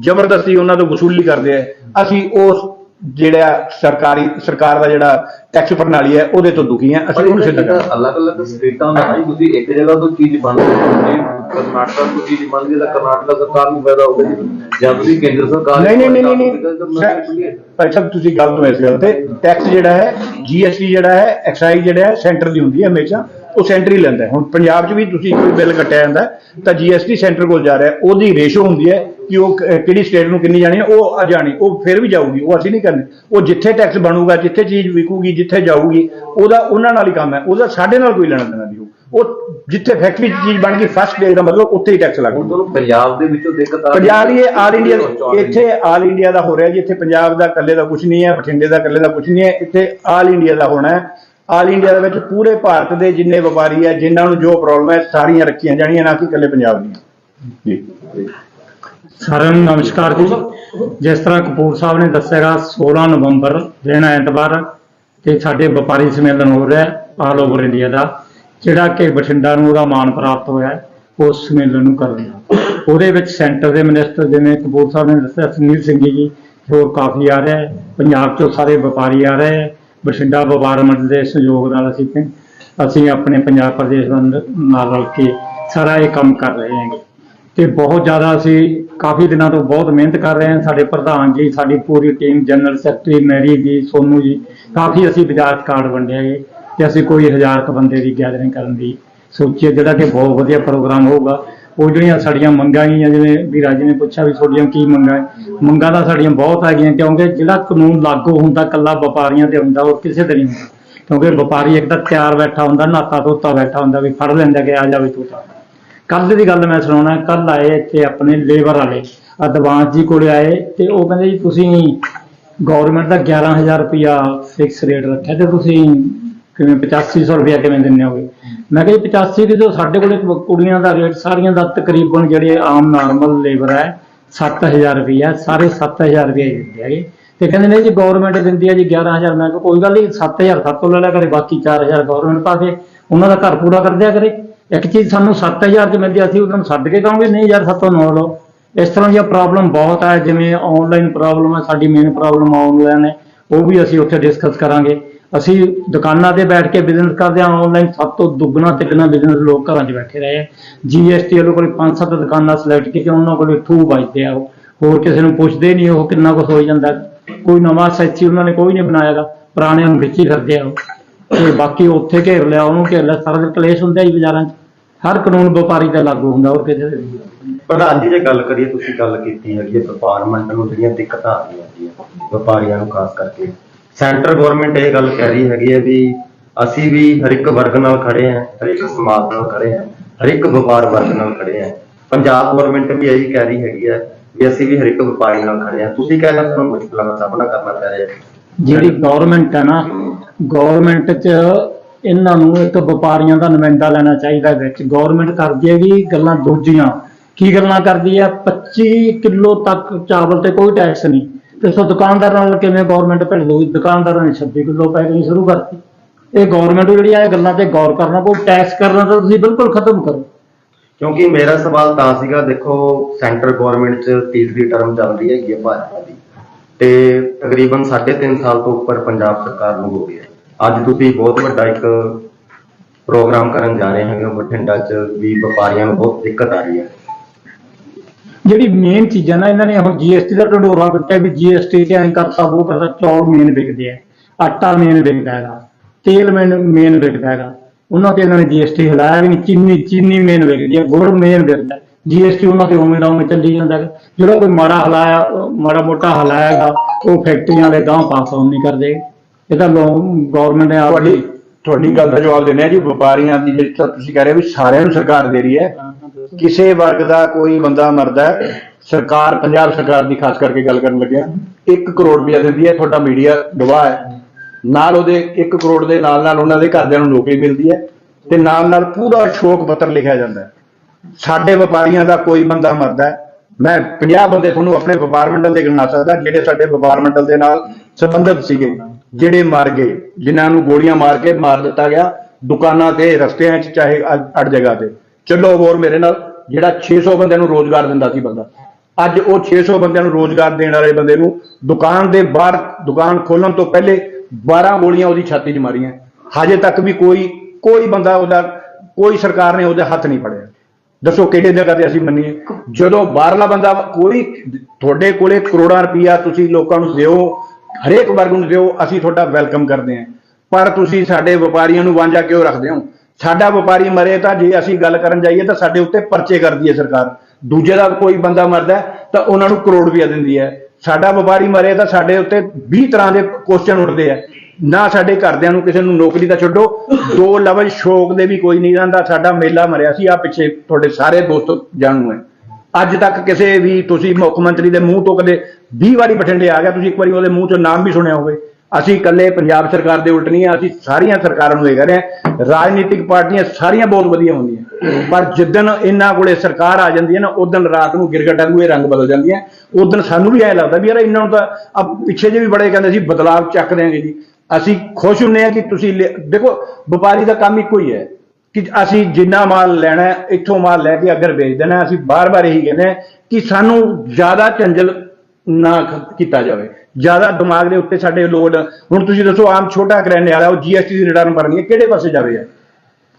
A: ਜ਼ਬਰਦਸਤੀ ਉਹਨਾਂ ਤੋਂ ਵਸੂਲੀ ਕਰਦੇ ਆ, ਅਸੀਂ ਉਸ ਜਿਹੜਾ ਸਰਕਾਰੀ ਸਰਕਾਰ ਦਾ ਜਿਹੜਾ ਟੈਕਸ ਪ੍ਰਣਾਲੀ ਹੈ ਉਹਦੇ ਤੋਂ ਦੁਖੀ ਹਾਂ। ਅਸੀਂ ਉਹਨੂੰ ਸਿੱਧ ਕਰਾਂਗੇ।
B: ਅਲੱਗ-ਅਲੱਗ ਸਟੇਟਾਂ ਦਾ ਹੈ ਤੁਸੀਂ ਇੱਕ ਜਗ੍ਹਾ ਤੋਂ ਚੀਜ਼ ਬਣ ਹੈ ਕਰਨਾਟਕਾ ਤੋਂ ਚੀਜ਼ ਬਣ ਹੈ ਤਾਂ ਕਰਨਾਟਕਾ ਸਰਕਾਰ ਨੂੰ ਫਾਇਦਾ ਹੋਊਗਾ ਜੀ। ਜਾਂ ਤੁਸੀਂ ਕੇਂਦਰ ਸਰਕਾਰ
A: ਨਹੀਂ ਨਹੀਂ ਨਹੀਂ ਨਹੀਂ ਭਾਈ ਸਾਹਿਬ ਤੁਸੀਂ ਗਲਤ ਹੋ ਇਸ ਗੱਲ ਤੇ ਟੈਕਸ ਜਿਹੜਾ ਹੈ ਜੀਐਸਟੀ ਜਿਹੜਾ ਹੈ ਐਕਸਾਈਜ਼ ਜਿਹੜਾ ਹੈ ਸੈਂਟਰ ਦੀ ਹੁੰਦੀ ਹੈ ਹਮੇਸ਼ਾ। ਉਹ ਸੈਂਟਰ ਹੀ ਲੈਂਦਾ। ਹੁਣ ਪੰਜਾਬ 'ਚ ਵੀ ਤੁਸੀਂ ਕੋਈ ਬਿੱਲ ਕੱਟਿਆ ਜਾਂਦਾ ਤਾਂ ਜੀਐਸਟੀ ਸੈਂਟਰ ਕੋਲ ਜਾ ਰਿਹਾ। ਉਹਦੀ ਰੇਸ਼ੋ ਹੁੰਦੀ ਹੈ ਕਿ ਉਹ ਕਿਹੜੀ ਸਟੇਟ ਨੂੰ ਕਿੰਨੀ ਜਾਣੀ ਹੈ ਉਹ ਆ ਜਾਣੀ ਉਹ ਫਿਰ ਵੀ ਜਾਊਗੀ ਉਹ ਅਸੀਂ ਨਹੀਂ ਕਰਨੀ ਉਹ ਜਿੱਥੇ ਟੈਕਸ ਬਣੂਗਾ ਜਿੱਥੇ ਚੀਜ਼ ਵਿਕੂਗੀ ਜਿੱਥੇ ਜਾਊਗੀ ਉਹਦਾ ਉਹਨਾਂ ਨਾਲ ਹੀ ਕੰਮ ਹੈ ਉਹਦਾ ਸਾਡੇ ਨਾਲ ਕੋਈ ਲੈਣਾ ਦੇਣਾ ਨਹੀਂ। ਉਹ ਜਿੱਥੇ ਫੈਕਟਰੀ ਚੀਜ਼ ਬਣ ਗਈ ਫਸਟ ਡੇ ਦਾ ਮਤਲਬ ਉੱਥੇ ਹੀ ਟੈਕਸ
B: ਹੁਣ
A: ਲੱਗੂ
B: ਤੁਹਾਨੂੰ ਪੰਜਾਬ ਦੇ ਵਿੱਚੋਂ ਦਿੱਕਤ ਆ
A: ਪੰਜਾਬ ਹੀ ਇਹ ਆਲ ਇੰਡੀਆ ਇੱਥੇ ਆਲ ਇੰਡੀਆ ਦਾ ਹੋ ਰਿਹਾ ਜੀ ਇੱਥੇ ਪੰਜਾਬ ਦਾ ਇਕੱਲੇ ਦਾ ਕੁਝ ਨਹੀਂ ਹੈ ਬਠਿੰਡੇ ਦਾ ਇਕੱਲੇ ਦਾ ਕੁਝ ਨਹੀਂ ਹੈ ਇੱਥੇ ਆਲ ਇੰਡੀਆ ਦਾ ਹੋਣਾ ਹੈ ਆਲ ਇੰਡੀਆ ਦੇ ਵਿੱਚ ਪੂਰੇ ਭਾਰਤ ਦੇ ਜਿੰਨੇ ਵਪਾਰੀ ਹੈ ਜਿਨ੍ਹਾਂ ਨੂੰ ਜੋ ਪ੍ਰੋਬਲਮ ਹੈ ਸਾਰੀਆਂ ਰੱਖੀਆਂ ਜਾਣੀਆਂ, ਨਾ ਕਿ ਇਕੱਲੇ ਪੰਜਾਬ ਦੀਆਂ। ਜੀ।
C: ਸਾਰਿਆਂ ਨੂੰ ਨਮਸਕਾਰ ਜੀ। ਜਿਸ ਤਰ੍ਹਾਂ ਕਪੂਰ ਸਾਹਿਬ ਨੇ ਦੱਸਿਆਗਾ 16 ਨਵੰਬਰ, ਦਿਨ ਐਤਵਾਰ, ਤੇ ਸਾਡੇ ਵਪਾਰੀ ਸੰਮੇਲਨ ਹੋ ਰਿਹਾ ਆਲ ਓਵਰ ਇੰਡੀਆ ਦਾ, ਜਿਹੜਾ ਕਿ ਬਠਿੰਡਾ ਨੂੰ ਉਹਦਾ ਮਾਣ ਪ੍ਰਾਪਤ ਹੋਇਆ ਉਸ ਸੰਮੇਲਨ ਨੂੰ ਕਰਨ ਦਾ। ਉਹਦੇ ਵਿੱਚ ਸੈਂਟਰ ਦੇ ਮਿਨਿਸਟਰ ਜਿਵੇਂ ਕਪੂਰ ਸਾਹਿਬ ਨੇ ਦੱਸਿਆ, ਸੁਨੀਲ ਸਿੰਘ ਜੀ, ਹੋਰ ਕਾਫੀ ਆ ਰਿਹਾ ਪੰਜਾਬ ਚੋਂ ਸਾਰੇ ਵਪਾਰੀ ਆ ਰਹੇ ਹੈ। ਬਠਿੰਡਾ ਵਪਾਰ ਮੰਡਲ ਦੇ ਸਹਿਯੋਗ ਨਾਲ ਅਸੀਂ ਅਸੀਂ ਆਪਣੇ ਪੰਜਾਬ ਪ੍ਰਦੇਸ਼ ਨਾਲ ਰਲ ਕੇ ਸਾਰਾ ਇਹ ਕੰਮ ਕਰ ਰਹੇ ਹਾਂ ਤੇ ਬਹੁਤ ਜ਼ਿਆਦਾ ਅਸੀਂ ਕਾਫੀ ਦਿਨਾਂ ਤੋਂ ਬਹੁਤ ਮਿਹਨਤ ਕਰ ਰਹੇ ਹਾਂ। ਸਾਡੇ ਪ੍ਰਧਾਨ ਜੀ, ਸਾਡੀ ਪੂਰੀ team, general secretary Mary ji, Sonu ji, ਕਾਫੀ ਅਸੀਂ ਬਾਜ਼ਾਰ ਕਾਰਡ ਵੰਡੇ ਹੈਗੇ ਤੇ ਅਸੀਂ ਕੋਈ ਹਜ਼ਾਰ ਕੁ ਬੰਦੇ ਦੀ ਗੈਦਰਿੰਗ ਕਰਨ ਦੀ ਸੋਚੀ ਜਿਹੜਾ ਕਿ ਬਹੁਤ ਵਧੀਆ ਪ੍ਰੋਗਰਾਮ ਹੋਊਗਾ। ਉਹ ਜਿਹੜੀਆਂ ਸਾਡੀਆਂ ਮੰਗਾਂ ਗਈਆਂ ਜਿਵੇਂ ਵੀਰਾ ਜੀ ਨੇ ਪੁੱਛਿਆ ਵੀ ਤੁਹਾਡੀਆਂ ਕੀ ਮੰਗਾਂ ਹੈ। ਮੰਗਾਂ ਤਾਂ ਸਾਡੀਆਂ ਬਹੁਤ ਹੈਗੀਆਂ, ਕਿਉਂਕਿ ਜਿਹੜਾ ਕਾਨੂੰਨ ਲਾਗੂ ਹੁੰਦਾ ਕੱਲਾ ਵਪਾਰੀਆਂ ਤੇ ਹੁੰਦਾ ਹੋਰ ਕਿਸੇ ਤੇ ਨਹੀਂ ਹੁੰਦਾ। ਕਿਉਂਕਿ ਵਪਾਰੀ ਇੱਕ ਤਾਂ ਤਿਆਰ ਬੈਠਾ ਹੁੰਦਾ, ਨਾਤਾ ਧੋਤਾ ਬੈਠਾ ਹੁੰਦਾ, ਵੀ ਫੜ ਲੈਂਦਾ ਕਿ ਆ ਜਾਵੇ ਤੂੰ ਤਾਂ। ਕੱਲ ਦੀ ਗੱਲ ਮੈਂ ਸੁਣਾਉਣਾ ਕੱਲ ਆਏ ਇੱਥੇ ਆਪਣੇ ਲੇਬਰ ਵਾਲੇ ਅਦਵਾਂਸ ਜੀ ਕੋਲੇ ਆਏ ਤੇ ਉਹ ਕਹਿੰਦੇ ਜੀ, ਤੁਸੀਂ ਗਵਰਨਮੈਂਟ ਦਾ 11000 ਰੁਪਇਆ ਫਿਕਸ ਰੇਟ ਰੱਖਿਆ ਤੇ ਤੁਸੀਂ ਕਿਵੇਂ 8500 ਰੁਪਇਆ ਕਿਵੇਂ ਦਿੰਦੇ ਹੋਗੇ? ਮੈਂ ਕਿਹਾ ਜੀ 85 ਦੀ ਜੋ ਸਾਡੇ ਕੋਲੇ ਕੁੜੀਆਂ ਦਾ ਰੇਟ ਸਾਰੀਆਂ ਦਾ ਤਕਰੀਬਨ ਜਿਹੜੇ ਆਮ ਨਾਰਮਲ ਲੇਬਰ ਹੈ 7000 ਰੁਪਇਆ, ਸਾਰੇ 7000 ਰੁਪਇਆ ਹੀ ਦਿੰਦੇ ਹੈਗੇ। ਤੇ ਕਹਿੰਦੇ ਨੇ ਜੀ ਗਵਰਨਮੈਂਟ ਦਿੰਦੀ ਹੈ ਜੀ 11000 ਮੈਂ ਕਿਹਾ ਕੋਈ ਗੱਲ ਨਹੀਂ 7000 ਤੋਂ ਲੈ ਲਿਆ ਕਰੇ, ਬਾਕੀ 4000 ਗਵਰਨਮੈਂਟ ਪਾ ਕੇ ਉਹਨਾਂ ਦਾ ਘਰ ਪੂਰਾ ਕਰ ਦਿਆ ਕਰੇ। ਇੱਕ ਚੀਜ਼ ਸਾਨੂੰ 7000 ਚ ਮਿਲਦੀ ਅਸੀਂ ਉਹਨਾਂ ਨੂੰ ਛੱਡ ਕੇ ਕਹਾਂਗੇ, ਨਹੀਂ ਯਾਰ ਸਾਤੋਂ ਨਾ ਲਓ। ਇਸ ਤਰ੍ਹਾਂ ਦੀਆਂ ਪ੍ਰੋਬਲਮ ਬਹੁਤ ਹੈ ਜਿਵੇਂ ਆਨਲਾਈਨ ਪ੍ਰੋਬਲਮ ਹੈ ਸਾਡੀ ਮੇਨ ਪ੍ਰੋਬਲਮ ਆਨਲਾਈਨ ਹੈ, ਉਹ ਵੀ ਅਸੀਂ ਉੱਥੇ ਡਿਸਕਸ ਕਰਾਂਗੇ। ਅਸੀਂ ਦੁਕਾਨਾਂ ਤੇ ਬੈਠ ਕੇ ਬਿਜ਼ਨਸ ਕਰਦੇ ਹਾਂ ਆਨਲਾਈਨ ਸਭ ਤੋਂ ਦੁੱਗਣਾ ਤਿੱਗਣਾ ਬਿਜ਼ਨਸ ਲੋਕ ਘਰਾਂ 'ਚ ਬੈਠੇ ਰਹੇ ਆ। ਜੀਐਸਟੀ ਵਾਲੇ ਕੋਲ ਪੰਜ ਸੱਤ ਦੁਕਾਨਾਂ ਸਿਲੈਕਟ ਕੀਤੀਆਂ, ਉਹਨਾਂ ਕੋਲ ਠੂ ਵੱਜਦੇ ਆ ਉਹ। ਹੋਰ ਕਿਸੇ ਨੂੰ ਪੁੱਛਦੇ ਨਹੀਂ, ਉਹ ਕਿੰਨਾ ਕੁਛ ਹੋਈ ਜਾਂਦਾ। ਕੋਈ ਨਵਾਂ ਸੈਚੀ ਉਹਨਾਂ ਨੇ ਕੋਈ ਨਹੀਂ ਬਣਾਇਆਗਾ, ਪੁਰਾਣੇ ਨੂੰ ਵਿੱਚ ਹੀ ਫਿਰਦੇ ਆ ਉਹ। ਤੇ ਬਾਕੀ ਉੱਥੇ ਘੇਰ ਲਿਆ, ਉਹਨੂੰ ਘੇਰ ਲਿਆ, ਸਾਰਾ ਦਿਨ ਕਲੇਸ਼ ਹੁੰਦਾ ਜੀ ਬਾਜ਼ਾਰਾਂ 'ਚ। ਹਰ ਕਾਨੂੰਨ ਵਪਾਰੀ ਤੇ ਲਾਗੂ ਹੁੰਦਾ, ਹੋਰ ਕਿਸੇ ਦੇ ਨਹੀਂ।
D: ਪ੍ਰਧਾਨ ਜੀ, ਜੇ ਗੱਲ ਕਰੀਏ, ਤੁਸੀਂ ਗੱਲ ਕੀਤੀ ਹੈਗੀ ਹੈ ਵਪਾਰਮੈਂਟ ਨੂੰ ਜਿਹੜੀਆਂ ਦਿੱਕਤਾਂ ਆ ਰਹੀਆਂ ਹੈਗੀਆਂ, ਵਪਾਰੀਆਂ ਨੂੰ ਖਾਸ ਕਰਕੇ। ਸੈਂਟਰ ਗਵਰਨਮੈਂਟ ਇਹ ਗੱਲ ਕਹਿ ਰਹੀ ਹੈਗੀ ਹੈ ਵੀ ਅਸੀਂ ਵੀ ਹਰ ਇੱਕ ਵਰਗ ਨਾਲ ਖੜੇ ਹਾਂ, ਹਰ ਇੱਕ ਸਮਾਜ ਨਾਲ ਖੜੇ ਹਾਂ, ਹਰ ਇੱਕ ਵਪਾਰ ਵਰਗ ਨਾਲ ਖੜੇ ਹਾਂ। ਪੰਜਾਬ ਗਵਰਨਮੈਂਟ ਵੀ ਇਹੀ ਕਹਿ ਰਹੀ ਹੈਗੀ ਹੈ ਵੀ ਅਸੀਂ ਵੀ ਹਰ ਇੱਕ ਵਪਾਰੀ ਨਾਲ ਖੜੇ ਹਾਂ। ਤੁਸੀਂ ਕਹਿ ਰਹੇ ਤੁਹਾਨੂੰ ਮੁਸ਼ਕਲਾਂ ਦਾ ਸਾਹਮਣਾ ਕਰਨਾ ਪੈ ਰਿਹਾ
C: ਜਿਹੜੀ ਗਵਰਨਮੈਂਟ ਹੈ ਨਾ ਗਵਰਨਮੈਂਟ 'ਚ ਇਹਨਾਂ ਨੂੰ ਇੱਕ ਵਪਾਰੀਆਂ ਦਾ ਨੁਮਾਇੰਦਾ ਲੈਣਾ ਚਾਹੀਦਾ ਵਿੱਚ। ਗਵਰਨਮੈਂਟ ਕਰਦੀ ਵੀ ਗੱਲਾਂ ਦੂਜੀਆਂ। ਕੀ ਗੱਲਾਂ ਕਰਦੀ ਹੈ? 25 ਕਿਲੋ ਤੱਕ ਚਾਵਲ ਤੇ ਕੋਈ ਟੈਕਸ ਨਹੀਂ। ਤੇ ਸੋ ਦੁਕਾਨਦਾਰਾਂ ਨਾਲ ਕਿਵੇਂ ਗਵਰਨਮੈਂਟ ਭਿੜ ਦੋ ਦੁਕਾਨਦਾਰਾਂ ਨੇ 26 ਕਿਲੋ ਪੈਕਿੰਗ ਸ਼ੁਰੂ ਕਰਤੀ। ਇਹ ਗਵਰਨਮੈਂਟ ਜਿਹੜੀ ਆ ਇਹ ਗੱਲਾਂ ਤੇ ਗੌਰ ਕਰਨਾ ਪਊ ਟੈਕਸ ਕਰਨਾ ਤਾਂ ਤੁਸੀਂ ਬਿਲਕੁਲ ਖਤਮ ਕਰੋ।
D: ਕਿਉਂਕਿ ਮੇਰਾ ਸਵਾਲ ਤਾਂ ਸੀਗਾ, ਦੇਖੋ ਸੈਂਟਰ ਗਵਰਨਮੈਂਟ 'ਚ ਤੀਸਰੀ ਟਰਮ ਚੱਲ ਰਹੀ ਹੈਗੀ ਹੈ ਭਾਜਪਾ ਦੀ। ਤੇ ਤਕਰੀਬਨ 3.5 ਸਾਲ ਤੋਂ ਉੱਪਰ ਪੰਜਾਬ ਸਰਕਾਰ ਨੂੰ ਹੋ ਗਿਆ ਅੱਜ ਤੁਸੀਂ ਬਹੁਤ ਵੱਡਾ ਇੱਕ ਪ੍ਰੋਗਰਾਮ ਕਰਨ ਜਾ ਰਹੇ ਹੈਗੇ ਹੋ, ਬਠਿੰਡਾ 'ਚ ਵੀ ਵਪਾਰੀਆਂ ਨੂੰ ਬਹੁਤ ਦਿੱਕਤ ਆ ਰਹੀ ਹੈ।
C: ਜਿਹੜੀ ਮੇਨ ਚੀਜ਼ਾਂ ਨਾ ਇਹਨਾਂ ਨੇ ਹੁਣ ਜੀਐਸਟੀ ਦਾ ਢੰਡੋਰਾ ਕੱਟਿਆ ਵੀ ਜੀਐਸਟੀ ਤੇ ਐਂ ਕਰਤਾ ਉਹ ਕਰਤਾ ਚੌਲ ਮੇਨ ਵਿਕਦੇ ਆ ਆਟਾ ਮੇਨ ਵਿਕਦਾ ਹੈਗਾ ਤੇਲ ਮੇਨ ਮੇਨ ਵਿਕਦਾ ਹੈਗਾ। ਉਹਨਾਂ ਤੇ ਇਹਨਾਂ ਨੇ ਜੀਐਸਟੀ ਹਿਲਾਇਆ ਵੀ ਨਹੀਂ ਚੀਨੀ ਚੀਨੀ ਮੇਨ ਵਿਕਦੀ ਹੈ ਗੁੜ ਮੇਨ ਵਿਕਦਾ। ਜੀਐਸਟੀ ਉਹਨਾਂ ਤੇ ਉਵੇਂ ਦਾ ਉਵੇਂ ਚੱਲੀ ਜਾਂਦਾ ਜਿਹੜਾ ਕੋਈ ਮਾੜਾ ਹਲਾਇਆ ਮਾੜਾ ਮੋਟਾ ਹਲਾਇਆਗਾ ਉਹ ਫੈਕਟਰੀਆਂ ਵਾਲੇ ਗਾਂਹ ਪਾਸ ਆਨ ਨਹੀਂ ਕਰਦੇ। ਇਹ ਤਾਂ ਗਵਰਨਮੈਂਟ ਨੇ ਆਪ
A: ਤੁਹਾਡੀ ਗੱਲ ਦਾ ਜਵਾਬ ਆ ਜੀ ਵਪਾਰੀਆਂ ਦੀ ਜਿਹੜੀ ਤੁਸੀਂ ਕਹਿ ਰਹੇ ਹੋ ਵੀ ਸਾਰਿਆਂ ਨੂੰ ਸਰਕਾਰ ਦੇ ਰਹੀ ਹੈ। ਕਿਸੇ ਵਰਗ ਦਾ ਕੋਈ ਬੰਦਾ ਮਰਦਾ ਹੈ, ਸਰਕਾਰ ਪੰਜਾਬ ਸਰਕਾਰ ਦੀ ਖਾਸ ਕਰਕੇ ਗੱਲ ਕਰਨ ਲੱਗਿਆ 1 ਕਰੋੜ ਰੁਪਇਆ ਦਿੰਦੀ ਹੈ ਤੁਹਾਡਾ ਮੀਡੀਆ ਗਵਾਹ ਹੈ। ਨਾਲ ਉਹਦੇ 1 ਕਰੋੜ ਦੇ ਨਾਲ ਨਾਲ ਉਹਨਾਂ ਦੇ ਘਰਦਿਆਂ ਨੂੰ ਨੌਕਰੀ ਮਿਲਦੀ ਹੈ ਤੇ ਨਾਲ ਨਾਲ ਪੂਰਾ ਸ਼ੋਕ ਪੱਤਰ ਲਿਖਿਆ ਜਾਂਦਾ ਹੈ। ਸਾਡੇ ਵਪਾਰੀਆਂ ਦਾ ਕੋਈ ਬੰਦਾ ਮਰਦਾ ਹੈ ਮੈਂ 50 ਬੰਦੇ ਤੁਹਾਨੂੰ ਆਪਣੇ ਵਪਾਰ ਮੰਡਲ ਦੇ ਗਿਣਾ ਸਕਦਾ ਜਿਹੜੇ ਸਾਡੇ ਵਪਾਰ ਮੰਡਲ ਦੇ ਨਾਲ ਸੰਬੰਧਿਤ ਸੀਗੇ ਜਿਹੜੇ ਮਰ ਗਏ ਜਿਨ੍ਹਾਂ ਨੂੰ ਗੋਲੀਆਂ ਮਾਰ ਕੇ ਮਾਰ ਦਿੱਤਾ ਗਿਆ ਦੁਕਾਨਾਂ ਤੇ ਰਸਤਿਆਂ 'ਚ ਚਾਹੇ ਅ- ਜਗ੍ਹਾ ਤੇ। ਚੱਲੋ ਹੋਰ ਮੇਰੇ ਨਾਲ, ਜਿਹੜਾ 600 ਬੰਦਿਆਂ ਨੂੰ ਰੋਜ਼ਗਾਰ ਦਿੰਦਾ ਸੀ ਬੰਦਾ। ਅੱਜ ਉਹ 600 ਬੰਦਿਆਂ ਨੂੰ ਰੋਜ਼ਗਾਰ ਦੇਣ ਵਾਲੇ ਬੰਦੇ ਨੂੰ ਦੁਕਾਨ ਦੇ ਬਾਹਰ, ਦੁਕਾਨ ਖੋਲਣ ਤੋਂ ਪਹਿਲੇ 12 ਗੋਲੀਆਂ ਉਹਦੀ ਛਾਤੀ 'ਚ ਮਾਰੀਆਂ। ਹਜੇ ਤੱਕ ਵੀ ਕੋਈ ਕੋਈ ਬੰਦਾ ਉਹਦਾ, ਕੋਈ ਸਰਕਾਰ ਨੇ ਉਹਦੇ ਹੱਥ ਨਹੀਂ ਫੜਿਆ। ਦੱਸੋ ਕਿਹੜੇ ਜਗ੍ਹਾ ਤੇ ਅਸੀਂ ਮੰਨੀਏ? ਜਦੋਂ ਬਾਹਰਲਾ ਬੰਦਾ, ਕੋਈ ਤੁਹਾਡੇ ਕੋਲੇ ਕਰੋੜਾਂ ਰੁਪਈਆ ਤੁਸੀਂ ਲੋਕਾਂ ਨੂੰ ਦਿਓ, ਹਰੇਕ ਵਰਗ ਨੂੰ ਦਿਓ, ਅਸੀਂ ਤੁਹਾਡਾ ਵੈਲਕਮ ਕਰਦੇ ਹਾਂ। ਪਰ ਤੁਸੀਂ ਸਾਡੇ ਵਪਾਰੀਆਂ ਨੂੰ ਵਾਂਝਾ ਕਿਉਂ ਰੱਖਦੇ ਹੋ? ਸਾਡਾ ਵਪਾਰੀ ਮਰੇ ਤਾਂ ਜੇ ਅਸੀਂ ਗੱਲ ਕਰਨ ਜਾਈਏ ਤਾਂ ਸਾਡੇ ਉੱਤੇ ਪਰਚੇ ਕਰਦੀ ਹੈ ਸਰਕਾਰ। ਦੂਜੇ ਦਾ ਕੋਈ ਬੰਦਾ ਮਰਦਾ ਤਾਂ ਉਹਨਾਂ ਨੂੰ ਕਰੋੜ ਰੁਪਇਆ ਦਿੰਦੀ ਹੈ। ਸਾਡਾ ਵਪਾਰੀ ਮਰੇ ਤਾਂ ਸਾਡੇ ਉੱਤੇ 20 ਤਰ੍ਹਾਂ ਦੇ ਕੁਐਸਚਨ ਉੱਠਦੇ ਆ ਨਾ ਸਾਡੇ ਘਰਦਿਆਂ ਨੂੰ ਕਿਸੇ ਨੂੰ ਨੌਕਰੀ ਤਾਂ ਛੱਡੋ। ਦੋ ਲਵਜ ਸ਼ੌਕ ਦੇ ਵੀ ਕੋਈ ਨਹੀਂ ਰਹਿੰਦਾ। ਸਾਡਾ ਮੇਲਾ ਮਰਿਆ ਸੀ। ਆ ਪਿੱਛੇ ਤੁਹਾਡੇ ਸਾਰੇ ਦੋਸਤ ਜਾਣੂ ਹੈ ਅੱਜ ਤੱਕ ਕਿਸੇ ਵੀ ਤੁਸੀਂ ਮੁੱਖ ਮੰਤਰੀ ਦੇ ਮੂੰਹ ਤੋਂ ਕਦੇ 20 ਵਾਰੀ ਬਠਿੰਡੇ ਆ ਗਿਆ। ਤੁਸੀਂ ਇੱਕ ਵਾਰੀ ਉਹਦੇ ਮੂੰਹ ਚੋਂ ਨਾਮ ਵੀ ਸੁਣਿਆ ਹੋਵੇ। ਅਸੀਂ ਇਕੱਲੇ ਪੰਜਾਬ ਸਰਕਾਰ ਦੇ ਉਲਟ ਨਹੀਂ ਆ, ਅਸੀਂ ਸਾਰੀਆਂ ਸਰਕਾਰਾਂ ਨੂੰ ਇਹ ਕਹਿ ਰਹੇ ਹਾਂ, ਰਾਜਨੀਤਿਕ ਪਾਰਟੀਆਂ ਸਾਰੀਆਂ ਬਹੁਤ ਵਧੀਆ ਹੁੰਦੀਆਂ। ਪਰ ਜਿੱਦਣ ਇਹਨਾਂ ਕੋਲੇ ਸਰਕਾਰ ਆ ਜਾਂਦੀ ਹੈ ਨਾ ਉਦੋਂ ਰਾਤ ਨੂੰ ਗਿਰਗਟਾਂ ਨੂੰ ਇਹ ਰੰਗ ਬਦਲ ਜਾਂਦੀਆਂ। ਉਦੋਂ ਸਾਨੂੰ ਵੀ ਐ ਲੱਗਦਾ ਵੀ ਯਾਰ ਇਹਨਾਂ ਨੂੰ ਤਾਂ ਪਿੱਛੇ ਜੇ ਵੀ ਬੜੇ ਕਹਿੰਦੇ ਸੀ, ਬਦਲਾਵ ਚੱਕ ਦਿਆਂਗੇ ਜੀ। ਅਸੀਂ ਖੁਸ਼ ਹੁੰਨੇ ਆ ਕਿ ਤੁਸੀਂ ਲਿ- ਦੇਖੋ, ਵਪਾਰੀ ਦਾ ਕੰਮ ਇੱਕੋ ਹੀ ਹੈ ਕਿ ਅਸੀਂ ਜਿੰਨਾ ਮਾਲ ਲੈਣਾ ਇੱਥੋਂ ਮਾਲ ਲੈ ਕੇ ਅਗਰ ਵੇਚ ਦੇਣਾ ਅਸੀਂ ਬਾਰ-ਬਾਰ ਇਹੀ ਕਹਿੰਦੇ ਹਾਂ ਕਿ ਸਾਨੂੰ ਜ਼ਿਆਦਾ ਝੰਜਲ ਨਾ ਖ- ਕੀਤਾ ਜਾਵੇ। ਜ਼ਿਆਦਾ ਦਿਮਾਗ ਦੇ ਉੱਤੇ ਸਾਡੇ ਲੋਡ ਹੁਣ ਤੁਸੀਂ ਦੱਸੋ, ਆਮ ਛੋਟਾ ਕਰਿਆਨੇ ਵਾਲਾ, ਉਹ ਜੀਐਸਟੀ ਦੀ ਰਿਟਰਨ ਭਰਨੀ ਹੈ ਕਿਹੜੇ ਪਾਸੇ ਜਾਵੇ ਆ?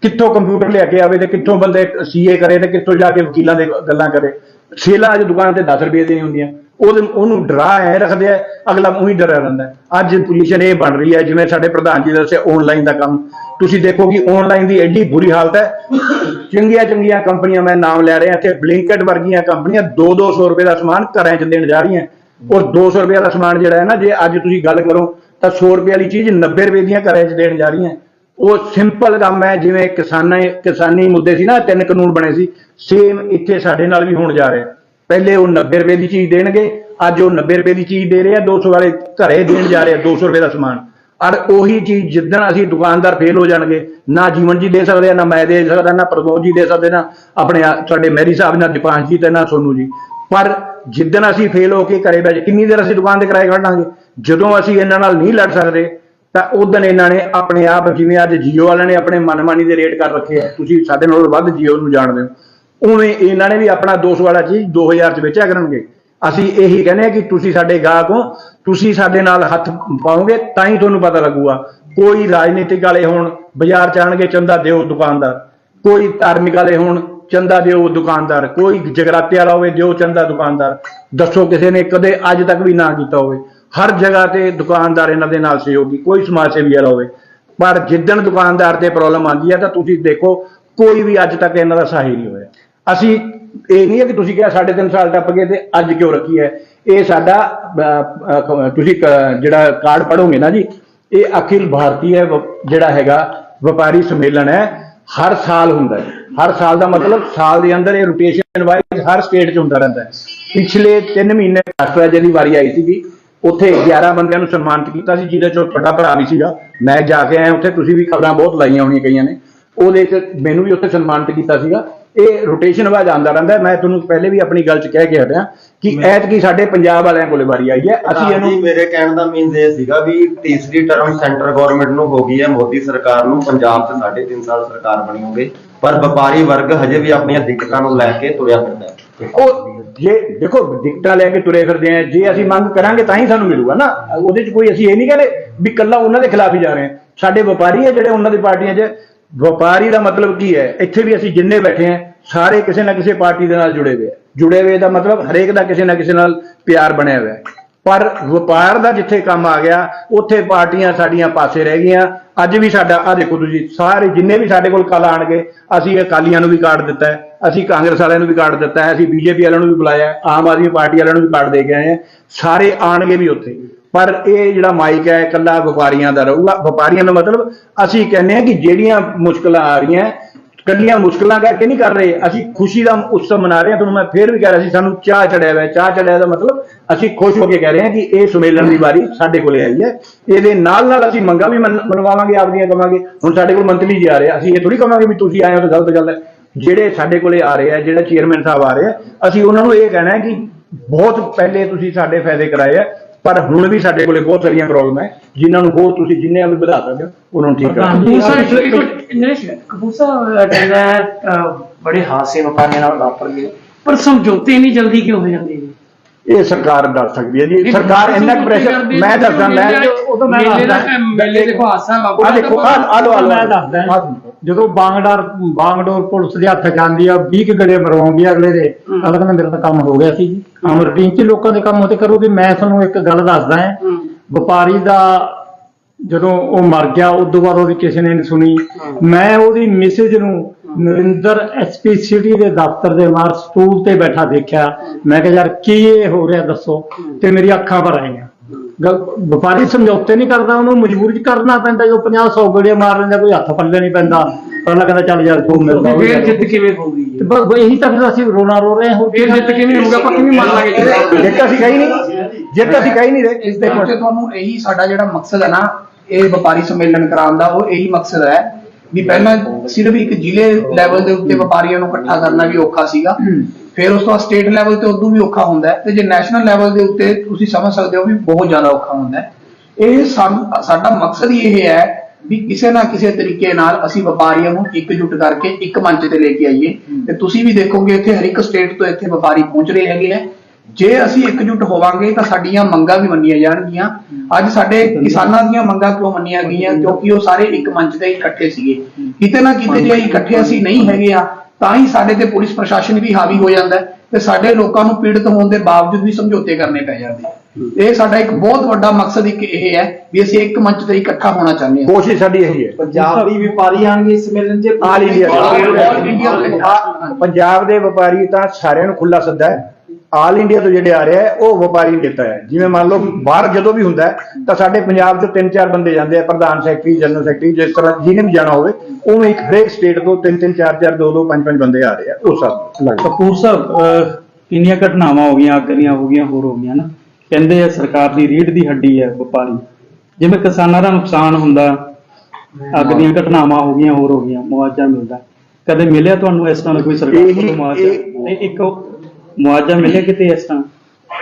A: ਕਿੱਥੋਂ ਕੰਪਿਊਟਰ ਲਿਆ ਕੇ ਆਵੇ ਤੇ ਕਿੱਥੋਂ ਬੰਦੇ ਸੀਏ ਕਰੇ ਤੇ ਕਿੱਥੋਂ ਜਾ ਕੇ ਵਕੀਲਾਂ ਦੇ ਗੱਲਾਂ ਕਰੇ? ਸੇਲਾਂ ਅੱਜ ਦੁਕਾਨ ਤੇ 10 ਰੁਪਏ ਦੀਆਂ ਹੁੰਦੀਆਂ। ਉਹਦੇ ਉਹਨੂੰ ਡਰਾ ਐ ਰੱਖਦੇ ਆ, ਅਗਲਾ ਉਹੀ ਡਰਿਆ ਰਹਿੰਦਾ। ਹੈ। ਅੱਜ ਪੋਜੀਸ਼ਨ ਇਹ ਬਣ ਰਹੀ ਹੈ, ਜਿਵੇਂ ਸਾਡੇ ਪ੍ਰਧਾਨ ਜੀ ਦੱਸਿਆ ਆਨਲਾਈਨ ਦਾ ਕੰਮ। ਤੁਸੀਂ ਦੇਖੋ ਕਿ ਆਨਲਾਈਨ ਦੀ ਐਡੀ ਬੁਰੀ ਹਾਲਤ ਹੈ। ਚੰਗੀਆਂ ਚੰਗੀਆਂ ਕੰਪਨੀਆਂ ਮੈਂ ਨਾਮ ਲੈ ਰਿਹਾ, ਇੱਥੇ ਬਲਿੰਕਟ ਵਰਗੀਆਂ ਕੰਪਨੀਆਂ 2-200 ਰੁਪਏ ਦਾ ਸਮਾਨ ਘਰਾਂ 'ਚ ਦੇਣ ਜਾ ਰਹੀਆਂ। ਔਰ 200 ਰੁਪਏ ਦਾ ਸਮਾਨ ਜਿਹੜਾ ਹੈ ਨਾ, ਜੇ ਅੱਜ ਤੁਸੀਂ ਗੱਲ ਕਰੋ, ਤਾਂ 100 ਰੁਪਏ ਵਾਲੀ ਚੀਜ਼ 90 ਰੁਪਏ ਦੀਆਂ ਘਰਾਂ 'ਚ ਦੇਣ ਜਾ ਰਹੀਆਂ। ਉਹ ਸਿੰਪਲ ਕੰਮ ਹੈ, ਜਿਵੇਂ ਕਿਸਾਨਾਂ ਕਿਸਾਨੀ ਮੁੱਦੇ ਸੀ ਨਾ, ਤਿੰਨ ਕਾਨੂੰਨ ਬਣੇ ਸੀ। ਸੇਮ ਇੱਥੇ ਸਾਡੇ ਨਾਲ ਵੀ ਹੋਣ ਜਾ ਰਿਹਾ। ਪਹਿਲੇ ਉਹ 90 ਰੁਪਏ ਦੀ ਚੀਜ਼ ਦੇਣਗੇ, ਅੱਜ ਉਹ 90 ਰੁਪਏ ਦੀ ਚੀਜ਼ ਦੇ ਰਹੇ ਆ 200 ਵਾਲੇ ਘਰੇ ਦੇਣ ਜਾ ਰਹੇ ਆ 200 ਰੁਪਏ ਦਾ ਸਮਾਨ। ਔਰ ਉਹੀ ਚੀਜ਼ ਜਿੱਦਣ ਅਸੀਂ ਦੁਕਾਨਦਾਰ ਫੇਲ ਹੋ ਜਾਣਗੇ, ਨਾ ਜੀਵਨ ਜੀ ਦੇ ਸਕਦੇ ਆ, ਨਾ ਮੈਂ ਦੇ ਸਕਦਾ, ਨਾ ਪ੍ਰਮੋਦ ਜੀ ਦੇ ਸਕਦੇ, ਨਾ ਆਪਣੇ ਆ- ਸਾਡੇ ਮੈਰੀ ਸਾਹਿਬ, ਨਾ ਦੀਪਾਂਸ਼ ਜੀ ਤੇ ਨਾ ਸੋਨੂ ਜੀ। ਪਰ ਜਿੱਦਣ ਅਸੀਂ ਫੇਲ ਹੋ ਕੇ ਘਰੇ ਬੈਠ ਕਿੰਨੀ ਦੇਰ ਅਸੀਂ ਦੁਕਾਨ ਤੇ ਕਿਰਾਏ ਕੱਢਾਂਗੇ ਜਦੋਂ ਅਸੀਂ ਇਹਨਾਂ ਨਾਲ ਨਹੀਂ ਲੜ ਸਕਦੇ, ਤਾਂ ਉਦੋਂ ਇਹਨਾਂ ਨੇ ਆਪਣੇ ਆਪ ਜਿਵੇਂ ਅੱਜ ਜੀਓ ਵਾਲਿਆਂ ਨੇ ਆਪਣੇ ਮਨਮਾਨੀ ਦੇ ਰੇਟ ਕਰ ਰੱਖੇ ਆ। ਤੁਸੀਂ ਸਾਡੇ ਨਾਲੋਂ ਵੱਧ ਜੀਓ ਨੂੰ ਜਾਣਦੇ ਹੋ। ਉਵੇਂ ਇਹਨਾਂ ਨੇ ਵੀ ਆਪਣਾ 200 ਵਾਲਾ ਚੀਜ਼ 2000 ਚ ਵੇਚਿਆ ਕਰਨਗੇ। ਅਸੀਂ ਇਹੀ ਕਹਿੰਦੇ ਆ ਕਿ ਤੁਸੀਂ ਸਾਡੇ ਗਾਹਕ ਹੋ, ਤੁਸੀਂ ਸਾਡੇ ਨਾਲ ਹੱਥ ਪਾਓਗੇ, ਤਾਂ ਹੀ ਤੁਹਾਨੂੰ ਪਤਾ ਲੱਗੂਗਾ। ਕੋਈ ਰਾਜਨੀਤਿਕ ਵਾਲੇ ਹੋਣ, ਬਾਜ਼ਾਰ ਚ ਚੰਦਾ ਦਿਓ ਦੁਕਾਨਦਾਰ। ਕੋਈ ਧਾਰਮਿਕ ਵਾਲੇ ਹੋਣ, ਚੰਦਾ ਦਿਓ ਦੁਕਾਨਦਾਰ। ਕੋਈ ਜਗਰਾਤੇ ਵਾਲਾ ਹੋਵੇ, ਦਿਓ ਚੰਦਾ ਦੁਕਾਨਦਾਰ। ਦੱਸੋ ਕਿਸੇ ਨੇ ਕਦੇ ਅੱਜ ਤੱਕ ਵੀ ਨਾ ਕੀਤਾ ਹੋਵੇ। ਹਰ ਜਗ੍ਹਾ ਤੇ ਦੁਕਾਨਦਾਰ ਇਹਨਾਂ ਦੇ ਨਾਲ ਸਹਿਯੋਗੀ, ਕੋਈ ਸਮਾਜ ਸੇਵੀ ਵਾਲਾ ਹੋਵੇ। ਪਰ ਜਿੱਦਣ ਦੁਕਾਨਦਾਰ ਤੇ ਪ੍ਰੋਬਲਮ ਆਉਂਦੀ ਹੈ ਤਾਂ ਤੁਸੀਂ ਦੇਖੋ, ਕੋਈ ਵੀ ਅੱਜ ਤੱਕ ਇਹਨਾਂ ਦਾ ਸਹਾਈ ਨਹੀਂ ਹੋਇਆ। ਅਸੀਂ ਇਹ ਨਹੀਂ ਹੈ ਕਿ ਤੁਸੀਂ ਕਿਹਾ ਸਾਢੇ ਤਿੰਨ ਸਾਲ ਟੱਪ ਗਏ ਤੇ ਅੱਜ ਕਿਉਂ ਰੱਖੀ ਹੈ? ਇਹ ਸਾਡਾ ਤੁਸੀਂ ਜਿਹੜਾ ਕਾਰਡ ਪੜੋਗੇ ਨਾ ਜੀ, ਇਹ ਅਖਿਲ ਭਾਰਤੀ ਹੈ ਜਿਹੜਾ ਹੈਗਾ ਵਪਾਰੀ ਸੰਮੇਲਨ ਹੈ, ਹਰ ਸਾਲ ਹੁੰਦਾ ਹੈ। ਹਰ ਸਾਲ ਦਾ ਮਤਲਬ ਸਾਲ ਦੇ ਅੰਦਰ ਇਹ ਰੋਟੇਸ਼ਨ ਵਾਈਜ਼ ਹਰ ਸਟੇਟ 'ਚ ਹੁੰਦਾ ਰਹਿੰਦਾ ਹੈ। ਪਿਛਲੇ 3 ਮਹੀਨੇ ਰਾਸ਼ਟਰਪਤੀ ਦੀ ਵਾਰੀ ਆਈ ਸੀਗੀ। ਉੱਥੇ 11 ਬੰਦਿਆਂ ਨੂੰ ਸਨਮਾਨਿਤ ਕੀਤਾ ਸੀ, ਜਿਹਦੇ ਚੋਂ ਤੁਹਾਡਾ ਭਰਾ ਵੀ ਸੀਗਾ। ਮੈਂ ਜਾ ਕੇ ਆਇਆ, ਉੱਥੇ ਤੁਸੀਂ ਵੀ ਖਬਰਾਂ ਬਹੁਤ ਲਾਈਆਂ ਹੋਣੀਆਂ ਕਈਆਂ ਨੇ। ਉਹਦੇ 'ਚ ਮੈਨੂੰ ਵੀ ਉੱਥੇ ਸਨਮਾਨਿਤ ਕੀਤਾ ਸੀਗਾ। ਇਹ ਰੋਟੇਸ਼ਨ ਵਾਜ ਆਉਂਦਾ ਰਹਿੰਦਾ। ਮੈਂ ਤੁਹਾਨੂੰ ਪਹਿਲੇ ਵੀ ਆਪਣੀ ਗੱਲ 'ਚ ਕਹਿ ਕੇ ਹਟਿਆ ਕਿ ਐਤਕੀ ਸਾਡੇ ਪੰਜਾਬ ਵਾਲਿਆਂ ਕੋਲੇ ਵਾਰੀ ਆਈ ਹੈ। ਅਸੀਂ ਇਹਨੂੰ
D: ਮੇਰੇ ਕਹਿਣ ਦਾ ਮੀਨਸ ਇਹ ਸੀਗਾ ਵੀ ਤੀਸਰੀ ਟਰਮ ਸੈਂਟਰ ਗਵਰਨਮੈਂਟ ਨੂੰ ਹੋ ਗਈ ਹੈ। ਮੋਦੀ ਸਰਕਾਰ ਨੂੰ ਪੰਜਾਬ 'ਚ ਸਾਢੇ ਤਿੰਨ ਸਾਲ ਸਰਕਾਰ ਬਣੀ ਹੋਵੇ। ਪਰ ਵਪਾਰੀ ਵਰਗ ਹਜੇ ਵੀ ਆਪਣੀਆਂ ਦਿੱਕਤਾਂ ਨੂੰ ਲੈ ਕੇ ਤੁਰਿਆ ਫਿਰਦਾ ਹੈ।
A: ਉਹ ਜੇ ਦੇਖੋ ਦਿੱਕਤਾਂ ਲੈ ਕੇ ਤੁਰੇ ਫਿਰਦੇ ਆ। ਜੇ ਅਸੀਂ ਮੰਗ ਕਰਾਂਗੇ ਤਾਂ ਹੀ ਸਾਨੂੰ ਮਿਲੂਗਾ ਨਾ। ਉਹਦੇ 'ਚ ਕੋਈ ਅਸੀਂ ਇਹ ਨਹੀਂ ਕਹਿੰਦੇ ਵੀ ਕੱਲਾ ਉਹਨਾਂ ਦੇ ਖਿਲਾਫ ਹੀ ਜਾ ਰਹੇ ਹਾਂ ਸਾਡੇ ਵਪਾਰੀ ਆ ਜਿਹੜੇ ਉਹਨਾਂ ਦੀ ਪਾਰਟੀਆਂ 'ਚ ਵਪਾਰੀ ਦਾ ਮਤਲਬ ਕੀ ਹੈ? ਇੱਥੇ ਵੀ ਅਸੀਂ ਜਿੰਨੇ ਬੈਠੇ ਆ ਸਾਰੇ ਕਿਸੇ ਨਾ ਕਿਸੇ ਪਾਰਟੀ ਦੇ ਨਾਲ ਜੁੜੇ ਹੋਏ ਆ। ਜੁੜੇ ਹੋਏ ਦਾ ਮਤਲਬ ਹਰੇਕ ਦਾ ਕਿਸੇ ਨਾ ਕਿਸੇ ਨਾਲ ਪਿਆਰ ਬਣਿਆ ਹੋਇਆ ਹੈ। ਪਰ ਵਪਾਰ ਦਾ ਜਿੱਥੇ ਕੰਮ ਆ ਗਿਆ ਉੱਥੇ ਪਾਰਟੀਆਂ ਸਾਡੀਆਂ ਪਾਸੇ ਰਹਿ ਗਈਆਂ। ਅੱਜ ਵੀ ਸਾਡਾ ਆ ਦੇਖੋ ਤੁਸੀਂ ਸਾਰੇ ਜਿੰਨੇ ਵੀ ਸਾਡੇ ਕੋਲ ਕੱਲ ਆਣਗੇ ਅਸੀਂ ਅਕਾਲੀਆਂ ਨੂੰ ਵੀ ਕਾਰਡ ਦਿੱਤਾ ਹੈ ਅਸੀਂ ਕਾਂਗਰਸ ਵਾਲਿਆਂ ਨੂੰ ਵੀ ਕਾਰਡ ਦਿੱਤਾ ਹੈ ਅਸੀਂ ਬੀਜੇਪੀ ਵਾਲਿਆਂ ਨੂੰ ਵੀ ਬੁਲਾਇਆ ਹੈ, ਆਮ ਆਦਮੀ ਪਾਰਟੀ ਵਾਲਿਆਂ ਨੂੰ ਵੀ ਕਾਰਡ ਦੇ ਕੇ ਆਏ ਹਾਂ। ਸਾਰੇ ਆਣਗੇ ਵੀ ਉੱਥੇ। ਪਰ ਇਹ ਜਿਹੜਾ ਮਾਈਕ ਹੈ, ਇਕੱਲਾ ਵਪਾਰੀਆਂ ਦਾ ਰਹੂਗਾ। ਵਪਾਰੀਆਂ ਦਾ ਮਤਲਬ ਅਸੀਂ ਕਹਿੰਦੇ ਹਾਂ ਕਿ ਜਿਹੜੀਆਂ ਮੁਸ਼ਕਲਾਂ ਆ ਰਹੀਆਂ ਕੱਲੀਆਂ ਮੁਸ਼ਕਲਾਂ ਕਰਕੇ ਨਹੀਂ ਕਰ ਰਹੇ। ਅਸੀਂ ਖੁਸ਼ੀ ਦਾ ਉਤਸਵ ਮਨਾ ਰਹੇ ਹਾਂ। ਤੁਹਾਨੂੰ ਮੈਂ ਫੇਰ ਵੀ ਕਹਿ ਰਿਹਾ ਸੀ, ਸਾਨੂੰ ਚਾਹ ਚੜਿਆ ਹੋਇਆ ਚਾਹ ਚੜਿਆ ਦਾ ਮਤਲਬ ਅਸੀਂ ਖੁਸ਼ ਹੋ ਕੇ ਕਹਿ ਰਹੇ ਹਾਂ ਕਿ ਇਹ ਸੁਮੇਲਨ ਦੀ ਵਾਰੀ ਸਾਡੇ ਕੋਲੇ ਆਈ ਹੈ। ਇਹਦੇ ਨਾਲ ਨਾਲ ਅਸੀਂ ਮੰਗਾਂ ਵੀ ਮਨ- ਮਨਵਾਵਾਂਗੇ, ਆਪਦੀਆਂ ਕਵਾਂਗੇ ਹੁਣ ਸਾਡੇ ਕੋਲ ਮੰਤਰੀ ਜੀ ਆ ਰਹੇ ਅਸੀਂ ਇਹ ਥੋੜੀ ਕਵਾਂਗੇ ਵੀ ਤੁਸੀਂ ਆਏ ਹੋ ਤਾਂ ਗਲਤ ਗੱਲ ਹੈ। ਜਿਹੜੇ ਸਾਡੇ ਕੋਲੇ ਆ ਰਹੇ ਆ, ਜਿਹੜਾ ਚੇਅਰਮੈਨ ਸਾਹਿਬ ਆ ਰਹੇ ਆ, ਅਸੀਂ ਉਹਨਾਂ ਨੂੰ ਇਹ ਕਹਿਣਾ ਹੈ ਕਿ ਬਹੁਤ ਪਹਿਲੇ ਤੁਸੀਂ ਸਾਡੇ ਫਾਇਦੇ ਕਰਾਏ ਆ। ਪਰ ਹੁਣ ਵੀ ਸਾਡੇ ਕੋਲੇ ਬਹੁਤ ਸਾਰੀਆਂ ਪ੍ਰੋਬਲਮ ਹੈ ਜਿਨ੍ਹਾਂ ਨੂੰ ਹੋਰ ਤੁਸੀਂ ਜਿੰਨੇ ਵੀ ਵਧਾ ਸਕਦੇ ਹੋ ਉਹਨਾਂ ਨੂੰ ਠੀਕ ਕਰ
E: ਹੈ, ਅਹ, ਬੜੇ ਹਾਸੇ ਵਪਾਰੀਆਂ ਨਾਲ ਵਾਪਰ ਗਏ ਪਰ ਸਮਝੌਤੇ ਨਹੀਂ ਜਲਦੀ ਕਿਉਂ ਹੋ ਜਾਂਦੇ
A: ਇਹ ਸਰਕਾਰ ਦੱਸ ਸਕਦੀ ਹੈ ਜੀ। ਸਰਕਾਰ ਇੰਨਾ ਕੁ ਪ੍ਰੈਸ਼ਰ ਮੈਂ ਦੱਸਦਾ ਮੈਂ
C: ਉਦੋਂ ਮੈਂ ਦੱਸਦਾ।
E: ਮੇਲੇ ਦੇ
A: ਆ
E: ਵਾਪਰ
A: ਦੇਖੋ ਆ ਆ ਲੋ ਆ ਲੋ
C: ਮੈਂ ਦੱਸਦਾ। ਜਦੋਂ ਬਾਂਗਡਾਰ ਬਾਂਗਡੋਰ ਪੁਲਿਸ ਦੇ ਹੱਥ ਜਾਂਦੀ ਆ 20 ਕੁ ਗੜੇ ਮਰਵਾਉਂਦੀ ਆ ਅਗਲੇ ਦੇ ਅਗਲਾ ਕਹਿੰਦਾ ਮੇਰਾ ਤਾਂ ਕੰਮ ਹੋ ਗਿਆ ਸੀ। ਜੀ ਆਮ ਰੂਟੀਨ ਚ ਲੋਕਾਂ ਦੇ ਕੰਮ ਹੋਤੇ ਕਰੋਗੇ ਮੈਂ ਤੁਹਾਨੂੰ ਇੱਕ ਗੱਲ ਦੱਸਦਾ ਹਾਂ। ਵਪਾਰੀ ਦਾ ਜਦੋਂ ਉਹ ਮਰ ਗਿਆ ਉਦੋਂ ਬਾਅਦ ਉਹਦੀ ਕਿਸੇ ਨੇ ਨਹੀਂ ਸੁਣੀ। ਮੈਂ ਉਹਦੀ ਮੈਸੇਜ ਨੂੰ ਨਰਿੰਦਰ ਐਸਪੀ ਸਿਟੀ ਦੇ ਦਫ਼ਤਰ ਦੇ ਮਾਰ ਸਟੂਲ ਤੇ ਬੈਠਾ ਦੇਖਿਆ। ਮੈਂ ਕਿਹਾ ਯਾਰ ਕੀ ਇਹ ਹੋ ਰਿਹਾ ਦੱਸੋ? ਤੇ ਮੇਰੀ ਅੱਖਾਂ ਭਰ ਆਈਆਂ। ਗੱਲ- ਵਪਾਰੀ ਸਮਝੌਤੇ ਨਹੀਂ ਕਰਦਾ ਉਹਨੂੰ ਮਜਬੂਰੀ ਚ ਕਰਨਾ ਪੈਂਦਾ ਜੋ 50 100 ਗੜੀਆਂ ਮਾਰ ਲੈਂਦਾ ਕੋਈ ਹੱਥ ਪੱਲੇ ਨਹੀਂ ਪੈਂਦਾ। ਅਗਲਾ ਕਹਿੰਦਾ ਚੱਲ ਯਾਰ ਜੋ ਮਿਲਦਾ ਉਹ
E: ਫੇਰ ਜਿੱਤ ਕਿਵੇਂ ਹੋਊਗੀ
C: ਤੇ ਬਸ ਬਸ ਇਹੀ ਤਾਂ ਫਿਰ ਅਸੀਂ ਰੋਣਾ ਰੋ ਰਹੇ ਹਾਂ ਹੋਰ
E: ਫੇਰ ਜਿੱਤ ਕਿਵੇਂ ਹੋਊਗਾ? ਆਪਾਂ ਕਿਵੇਂ ਮੰਨ ਲਾਂਗੇ ਜੀ?
A: ਜਿੱਤ ਅਸੀਂ ਕਹੀ ਨਹੀਂ ਜਿੱਤ ਅਸੀਂ ਕਹੀ ਨਹੀਂ ਰਹੇ
F: ਇਸ ਦੇ ਵਿੱਚ ਤੁਹਾਨੂੰ ਇਹੀ ਸਾਡਾ ਜਿਹੜਾ ਮਕਸਦ ਹੈ ਨਾ ਇਹ ਵਪਾਰੀ ਸੰਮੇਲਨ ਕਰਾਉਣ ਦਾ ਉਹ ਇਹੀ ਮਕਸਦ ਹੈ ਵੀ ਪਹਿਲਾਂ ਸਿਰਫ ਇੱਕ ਜ਼ਿਲ੍ਹੇ ਲੈਵਲ ਦੇ ਉੱਤੇ ਵਪਾਰੀਆਂ ਨੂੰ ਇਕੱਠਾ ਕਰਨਾ ਵੀ ਔਖਾ ਸੀਗਾ। ਫਿਰ ਉਸ ਤੋਂ ਬਾਅਦ ਸਟੇਟ ਲੈਵਲ ਤੇ ਉਦੋਂ ਵੀ ਔਖਾ ਹੁੰਦਾ ਤੇ ਜੇ ਨੈਸ਼ਨਲ ਲੈਵਲ ਦੇ ਉੱਤੇ ਤੁਸੀਂ ਸਮਝ ਸਕਦੇ ਹੋ ਵੀ ਬਹੁਤ ਜ਼ਿਆਦਾ ਔਖਾ ਹੁੰਦਾ ਇਹ ਸਾਡਾ ਮਕਸਦ ਹੀ ਇਹ ਹੈ ਵੀ ਕਿਸੇ ਨਾ ਕਿਸੇ ਤਰੀਕੇ ਨਾਲ ਅਸੀਂ ਵਪਾਰੀਆਂ ਨੂੰ ਇਕਜੁੱਟ ਕਰਕੇ ਇੱਕ ਮੰਚ ਤੇ ਲੈ ਕੇ ਆਈਏ। ਤੇ ਤੁਸੀਂ ਵੀ ਦੇਖੋਗੇ ਇੱਥੇ ਹਰ ਇੱਕ ਸਟੇਟ ਤੋਂ ਇੱਥੇ ਵਪਾਰੀ ਪਹੁੰਚ ਰਹੇ ਹੈਗੇ ਆ ਜੇ ਅਸੀਂ ਇਕਜੁੱਟ ਹੋਵਾਂਗੇ ਤਾਂ ਸਾਡੀਆਂ ਮੰਗਾਂ ਵੀ ਮੰਨੀਆਂ ਜਾਣਗੀਆਂ। ਅੱਜ ਸਾਡੇ ਕਿਸਾਨਾਂ ਦੀਆਂ ਮੰਗਾਂ ਕਿਉਂ ਮੰਨੀਆਂ ਗਈਆਂ? ਕਿਉਂਕਿ ਉਹ ਸਾਰੇ ਇੱਕ ਮੰਚ ਤੇ ਇਕੱਠੇ ਸੀਗੇ। ਕਿਤੇ ਨਾ ਕਿਤੇ ਜੇ ਇਕੱਠੇ ਅਸੀਂ ਨਹੀਂ ਹੈਗੇ ਆ ਤਾਂ ਹੀ ਸਾਡੇ ਤੇ ਪੁਲਿਸ ਪ੍ਰਸ਼ਾਸਨ ਵੀ ਹਾਵੀ ਹੋ ਜਾਂਦਾ ਤੇ ਸਾਡੇ ਲੋਕਾਂ ਨੂੰ ਪੀੜਤ ਹੋਣ ਦੇ ਬਾਵਜੂਦ ਵੀ ਸਮਝੌਤੇ ਕਰਨੇ ਪੈ ਜਾਂਦੇ। ਇਹ ਸਾਡਾ ਇੱਕ ਬਹੁਤ ਵੱਡਾ ਮਕਸਦ ਇੱਕ ਇਹ ਹੈ ਵੀ ਅਸੀਂ ਇੱਕ ਮੰਚ ਤੇ ਇਕੱਠਾ ਹੋਣਾ ਚਾਹੁੰਦੇ ਹਾਂ।
A: ਕੋਸ਼ਿਸ਼ ਸਾਡੀ ਇਹੀ ਹੈ।
D: ਪੰਜਾਬ ਦੀ ਵਪਾਰੀ ਆਣਗੇ ਇਸ ਮੇਲੇ 'ਚ।
A: All India. ਪੰਜਾਬ ਦੇ ਵਪਾਰੀ ਤਾਂ ਸਾਰਿਆਂ ਨੂੰ ਖੁੱਲਾ ਸੱਦਾ ਹੈ। ਆਲ ਇੰਡੀਆ ਤੋਂ ਜਿਹੜੇ ਆ ਰਹੇ ਆ ਉਹ ਵਪਾਰੀ ਦਿੱਤਾ ਹੈ। ਜਿਵੇਂ ਮੰਨ ਲਓ ਬਾਹਰ ਜਦੋਂ ਵੀ ਹੁੰਦਾ ਹੈ ਤਾਂ ਸਾਡੇ ਪੰਜਾਬ ਤੋਂ ਤਿੰਨ ਚਾਰ ਬੰਦੇ ਜਾਂਦੇ ਆ ਪ੍ਰਧਾਨ ਸੈਕਟਰੀ ਜਨਰਲ ਸੈਕਟਰੀ ਜਿਸ ਤਰ੍ਹਾਂ ਜਿਹਨੇ ਵੀ ਜਾਣਾ ਹੋਵੇ ਉਵੇਂ ਇੱਕ ਹਰੇਕ ਸਟੇਟ ਤੋਂ ਤਿੰਨ ਤਿੰਨ ਚਾਰ ਚਾਰ ਦੋ ਦੋ ਪੰਜ ਪੰਜ ਬੰਦੇ ਆ ਰਹੇ ਆ ਉਹ ਸਭ
G: ਕਪੂਰ ਸਾਹਿਬ ਕਿੰਨੀਆਂ ਘਟਨਾਵਾਂ ਹੋ ਗਈਆਂ ਅੱਗ ਦੀਆਂ ਹੋ ਗਈਆਂ ਹੋਰ ਹੋ ਗਈਆਂ ਨਾ? ਕਹਿੰਦੇ ਆ ਸਰਕਾਰ ਦੀ ਰੀੜ ਦੀ ਹੱਡੀ ਹੈ ਵਪਾਰੀ। ਜਿਵੇਂ ਕਿਸਾਨਾਂ ਦਾ ਨੁਕਸਾਨ ਹੁੰਦਾ ਅੱਗ ਦੀਆਂ ਘਟਨਾਵਾਂ ਹੋ ਗਈਆਂ ਹੋਰ ਹੋ ਗਈਆਂ ਮੁਆਵਜ਼ਾ ਮਿਲਦਾ। ਕਦੇ ਮਿਲਿਆ ਤੁਹਾਨੂੰ ਇਸ ਤਰ੍ਹਾਂ ਦਾ ਕੋਈ ਸਰਕਾਰ ਵੱਲੋਂ ਮੁਆਵਜ਼ਾ? ਇੱਕ ਮੁਆਵਜ਼ਾ ਮਿਲਿਆ ਕਿਤੇ ਇਸ ਤਰ੍ਹਾਂ?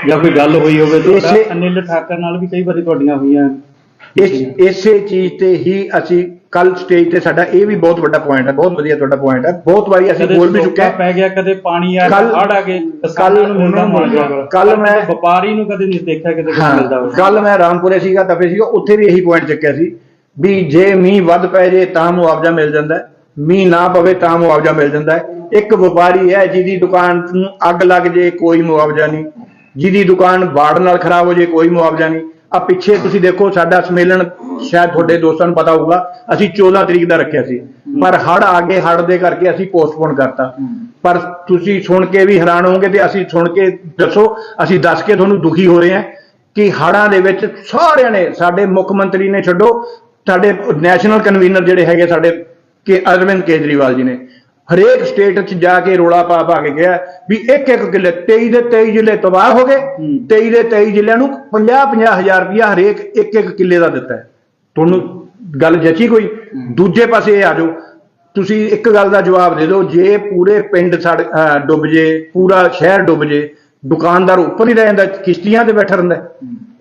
G: ਜਾਂ ਕੋਈ ਗੱਲ ਹੋਈ ਹੋਵੇ ਤੁਹਾਡਾ
A: ਇਸੇ-
G: ਅਨਿਲ ਠਾਕਰ ਨਾਲ ਵੀ ਕਈ ਵਾਰੀ ਤੁਹਾਡੀਆਂ ਹੋਈਆਂ।
A: ਇਸ ਇਸੇ ਚੀਜ਼ ਤੇ ਹੀ ਅਸੀਂ ਕੱਲ ਸਟੇਜ ਤੇ ਸਾਡਾ ਇਹ ਵੀ ਬਹੁਤ ਵੱਡਾ ਪੁਆਇੰਟ ਹੈ ਬਹੁਤ ਵਧੀਆ ਤੁਹਾਡਾ ਪੁਆਇੰਟ ਹੈ। ਬਹੁਤ ਵਾਰੀ ਅਸੀਂ
G: ਕਦੇ
A: ਬੋਲ ਵੀ
G: ਸੋਕਾ
A: ਚੁੱਕੇ ਹਾਂ।
G: ਪੈ ਗਿਆ ਕਦੇ ਪਾਣੀ ਆ
A: ਕੱਲ੍ਹ-
G: ਹੜ ਆ ਗਏ ਕਿਸਾਨਾਂ ਨੂੰ ਮਿਲਦਾ ਮੁਆਵਜ਼ਾ
A: ਕੱਲ੍ਹ ਮੈਂ-
G: ਪਰ ਵਪਾਰੀ ਨੂੰ ਕਦੇ ਨਹੀਂ ਦੇਖਿਆ ਕਿਤੇ ਕੁਛ ਮਿਲਦਾ
A: ਹਾਂ
G: ਹੋਵੇ।
A: ਕੱਲ ਮੈਂ ਰਾਮਪੁਰੇ ਸੀਗਾ ਤਪੇ ਸੀਗਾ ਉੱਥੇ ਵੀ ਇਹੀ ਪੁਆਇੰਟ ਚੱਕਿਆ ਸੀ ਵੀ ਜੇ ਮੀਂਹ ਵੱਧ ਪੈ ਜੇ ਤਾਂ ਮੁਆਵਜ਼ਾ ਮਿਲ ਜਾਂਦਾ ਹੈ। ਮੀਂਹ ਨਾ ਪਵੇ ਤਾਂ ਮੁਆਵਜ਼ਾ ਮਿਲ ਜਾਂਦਾ ਹੈ। ਇੱਕ ਵਪਾਰੀ ਹੈ ਜਿਹਦੀ ਦੁਕਾਨ ਨੂੰ ਅੱਗ ਲੱਗ ਜੇ, ਕੋਈ ਮੁਆਵਜ਼ਾ ਨਹੀਂ। ਜਿਹਦੀ ਦੁਕਾਨ ਬਾੜ ਨਾਲ ਖਰਾਬ ਹੋ ਜੇ, ਕੋਈ ਮੁਆਵਜ਼ਾ ਨਹੀਂ। ਆ ਪਿੱਛੇ ਤੁਸੀਂ ਦੇਖੋ, ਸਾਡਾ ਸੰਮੇਲਨ ਸ਼ਾਇਦ ਤੁਹਾਡੇ ਦੋਸਤਾਂ ਨੂੰ ਪਤਾ ਹੋਊਗਾ। ਅਸੀਂ 14 ਤਰੀਕ ਦਾ ਰੱਖਿਆ ਸੀ। ਪਰ ਹੜ ਆ ਗਏ ਹੜ ਦੇ ਕਰਕੇ ਅਸੀਂ ਪੋਸਟਪੋਨ ਕਰਤਾ। ਪਰ ਤੁਸੀਂ ਸੁਣ ਕੇ ਵੀ ਹੈਰਾਨ ਹੋਵੋਗੇ ਤੇ ਅਸੀਂ ਸੁਣ ਕੇ ਦੱਸੋ, ਅਸੀਂ ਦੱਸ ਕੇ ਤੁਹਾਨੂੰ ਦੁਖੀ ਹੋ ਰਹੇ ਹਾਂ ਕਿ ਹੜ੍ਹਾਂ ਦੇ ਵਿੱਚ ਸਾਰਿਆਂ ਨੇ, ਸਾਡੇ ਮੁੱਖ ਮੰਤਰੀ ਨੇ ਛੱਡੋ, ਸਾਡੇ ਨੈਸ਼ਨਲ ਕਨਵੀਨਰ ਜਿਹੜੇ ਹੈਗੇ ਸਾਡੇ ਕਿ ਅਰਵਿੰਦ ਕੇਜਰੀਵਾਲ ਜੀ ਨੇ ਹਰੇਕ ਸਟੇਟ 'ਚ ਜਾ ਕੇ ਰੋਲਾ ਪਾ ਪਾ ਕੇ ਗਿਆ ਵੀ ਇੱਕ ਇੱਕ ਕਿੱਲੇ 23 ਦੇ 23 ਜ਼ਿਲ੍ਹੇ ਤਬਾਹ ਹੋ ਗਏ 23 ਦੇ 23 ਜ਼ਿਲ੍ਹਿਆਂ ਨੂੰ 50 50 ਹਜ਼ਾਰ ਰੁਪਇਆ ਹਰੇਕ ਇੱਕ ਇੱਕ ਕਿੱਲੇ ਦਾ ਦਿੱਤਾ ਤੁਹਾਨੂੰ ਗੱਲ ਜੱਚੀ ਕੋਈ? ਦੂਜੇ ਪਾਸੇ ਇਹ ਆ ਜਾਓ ਤੁਸੀਂ ਇੱਕ ਗੱਲ ਦਾ ਜਵਾਬ ਦੇ ਦਿਓ ਜੇ ਪੂਰੇ ਪਿੰਡ ਡੁੱਬ ਜੇ ਪੂਰਾ ਸ਼ਹਿਰ ਡੁੱਬ ਜੇ ਦੁਕਾਨਦਾਰ ਉੱਪਰ ਹੀ ਰਹਿ ਜਾਂਦਾ ਕਿਸ਼ਤੀਆਂ ਤੇ ਬੈਠਾ ਰਹਿੰਦਾ।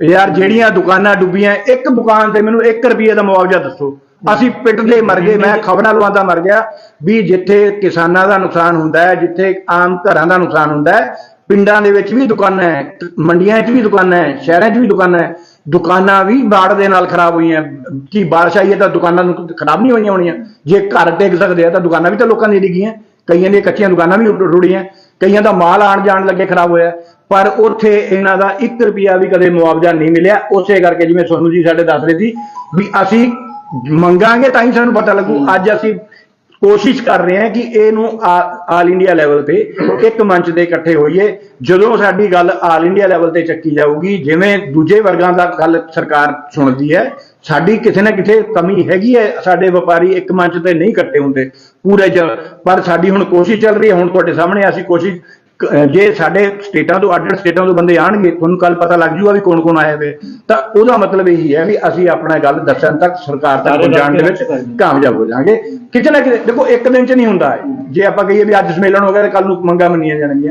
A: ਯਾਰ ਜਿਹੜੀਆਂ ਦੁਕਾਨਾਂ ਡੁੱਬੀਆਂ ਇੱਕ ਦੁਕਾਨ ਤੇ ਮੈਨੂੰ 1 ਰੁਪਏ ਦਾ ਮੁਆਵਜ਼ਾ ਦੱਸੋ। ਅਸੀਂ ਪਿੱਟਦੇ ਮਰ ਗਏ ਮੈਂ ਖਬਰਾਂ ਲਵਾਉਂਦਾ ਮਰ ਗਿਆ ਵੀ ਜਿੱਥੇ ਕਿਸਾਨਾਂ ਦਾ ਨੁਕਸਾਨ ਹੁੰਦਾ ਹੈ ਜਿੱਥੇ ਆਮ ਘਰਾਂ ਦਾ ਨੁਕਸਾਨ ਹੁੰਦਾ ਹੈ ਪਿੰਡਾਂ ਦੇ ਵਿੱਚ ਵੀ ਦੁਕਾਨਾਂ ਹੈ ਮੰਡੀਆਂ 'ਚ ਵੀ ਦੁਕਾਨਾਂ ਹੈ ਸ਼ਹਿਰਾਂ 'ਚ ਵੀ ਦੁਕਾਨਾਂ ਹੈ ਦੁਕਾਨਾਂ ਵੀ ਬਾੜ ਦੇ ਨਾਲ ਖਰਾਬ ਹੋਈਆਂ ਕੀ ਬਾਰਿਸ਼ ਆਈ ਹੈ ਤਾਂ ਦੁਕਾਨਾਂ ਨੂੰ ਖਰਾਬ ਨਹੀਂ ਹੋਈਆਂ ਹੋਣੀਆਂ। ਜੇ ਘਰ ਡਿੱਗ ਸਕਦੇ ਆ ਤਾਂ ਦੁਕਾਨਾਂ ਵੀ ਤਾਂ ਲੋਕਾਂ ਦੀਆਂ ਡਿੱਗੀਆਂ ਕਈਆਂ ਦੀਆਂ ਕੱਚੀਆਂ ਦੁਕਾਨਾਂ ਵੀ ਰੁੜੀਆਂ ਕਈਆਂ ਦਾ ਮਾਲ ਆਣ ਜਾਣ ਲੱਗੇ ਖਰਾਬ ਹੋਇਆ ਪਰ ਉੱਥੇ ਇਹਨਾਂ ਦਾ 1 ਰੁਪਿਆ ਵੀ ਕਦੇ ਮੁਆਵਜ਼ਾ ਨਹੀਂ ਮਿਲਿਆ। ਉਸੇ ਕਰਕੇ ਜਿਵੇਂ ਸੋਨੂ ਜੀ ਸਾਡੇ ਦੱਸ ਰਹੇ ਸੀ ਵੀ ਅਸੀਂ ਮੰਗਾਂਗੇ ਤਾਂ ਹੀ ਸਾਨੂੰ ਪਤਾ ਲੱਗੂ। ਅੱਜ ਅਸੀਂ ਕੋਸ਼ਿਸ਼ ਕਰ ਰਹੇ ਹਾਂ ਕਿ ਇਹਨੂੰ ਆਲ ਇੰਡੀਆ ਲੈਵਲ ਤੇ ਇੱਕ ਮੰਚ ਤੇ ਇਕੱਠੇ ਹੋਈਏ। ਜਦੋਂ ਸਾਡੀ ਗੱਲ ਆਲ ਇੰਡੀਆ ਲੈਵਲ ਤੇ ਚੱਕੀ ਜਾਊਗੀ ਜਿਵੇਂ ਦੂਜੇ ਵਰਗਾਂ ਦਾ ਗੱਲ ਸਰਕਾਰ ਸੁਣਦੀ ਹੈ ਸਾਡੀ ਕਿਸੇ ਨਾ ਕਿਤੇ ਕਮੀ ਹੈਗੀ ਹੈ। ਸਾਡੇ ਵਪਾਰੀ ਇੱਕ ਮੰਚ ਤੇ ਨਹੀਂ ਇਕੱਠੇ ਹੁੰਦੇ ਪੂਰੇ ਪਰ ਸਾਡੀ ਹੁਣ ਕੋਸ਼ਿਸ਼ ਚੱਲ ਰਹੀ ਹੈ। ਹੁਣ ਤੁਹਾਡੇ ਸਾਹਮਣੇ ਅਸੀਂ ਕੋਸ਼ਿਸ਼ ਕ- ਜੇ ਸਾਡੇ ਸਟੇਟਾਂ ਤੋਂ ਅੱਡ ਸਟੇਟਾਂ ਤੋਂ ਬੰਦੇ ਆਣਗੇ ਤੁਹਾਨੂੰ ਕੱਲ ਪਤਾ ਲੱਗ ਜੂਗਾ ਵੀ ਕੌਣ ਕੌਣ ਆਏ ਹੋਏ। ਤਾਂ ਉਹਦਾ ਮਤਲਬ ਇਹੀ ਹੈ ਵੀ ਅਸੀਂ ਆਪਣਾ ਗੱਲ ਦੱਸਣ ਤੱਕ ਸਰਕਾਰ ਤੱਕ
G: ਸਾਰੇ
A: ਪਹੁੰਚਾਉਣ ਦੇ ਵਿੱਚ ਕਾਮਯਾਬ ਹੋ ਜਾਾਂਗੇ। ਕਿਤੇ ਨਾ ਕਿਤੇ ਦੇਖੋ ਇੱਕ ਦਿਨ ਚ ਨਹੀਂ ਹੁੰਦਾ ਇਹ। ਜੇ ਆਪਾਂ ਕਹੀਏ ਵੀ ਅੱਜ ਸੰਮੇਲਨ ਹੋ ਗਿਆ ਤੇ ਕੱਲ ਨੂੰ ਮੰਗਾਂ ਮੰਨੀਆਂ ਜਾਣਗੀਆਂ।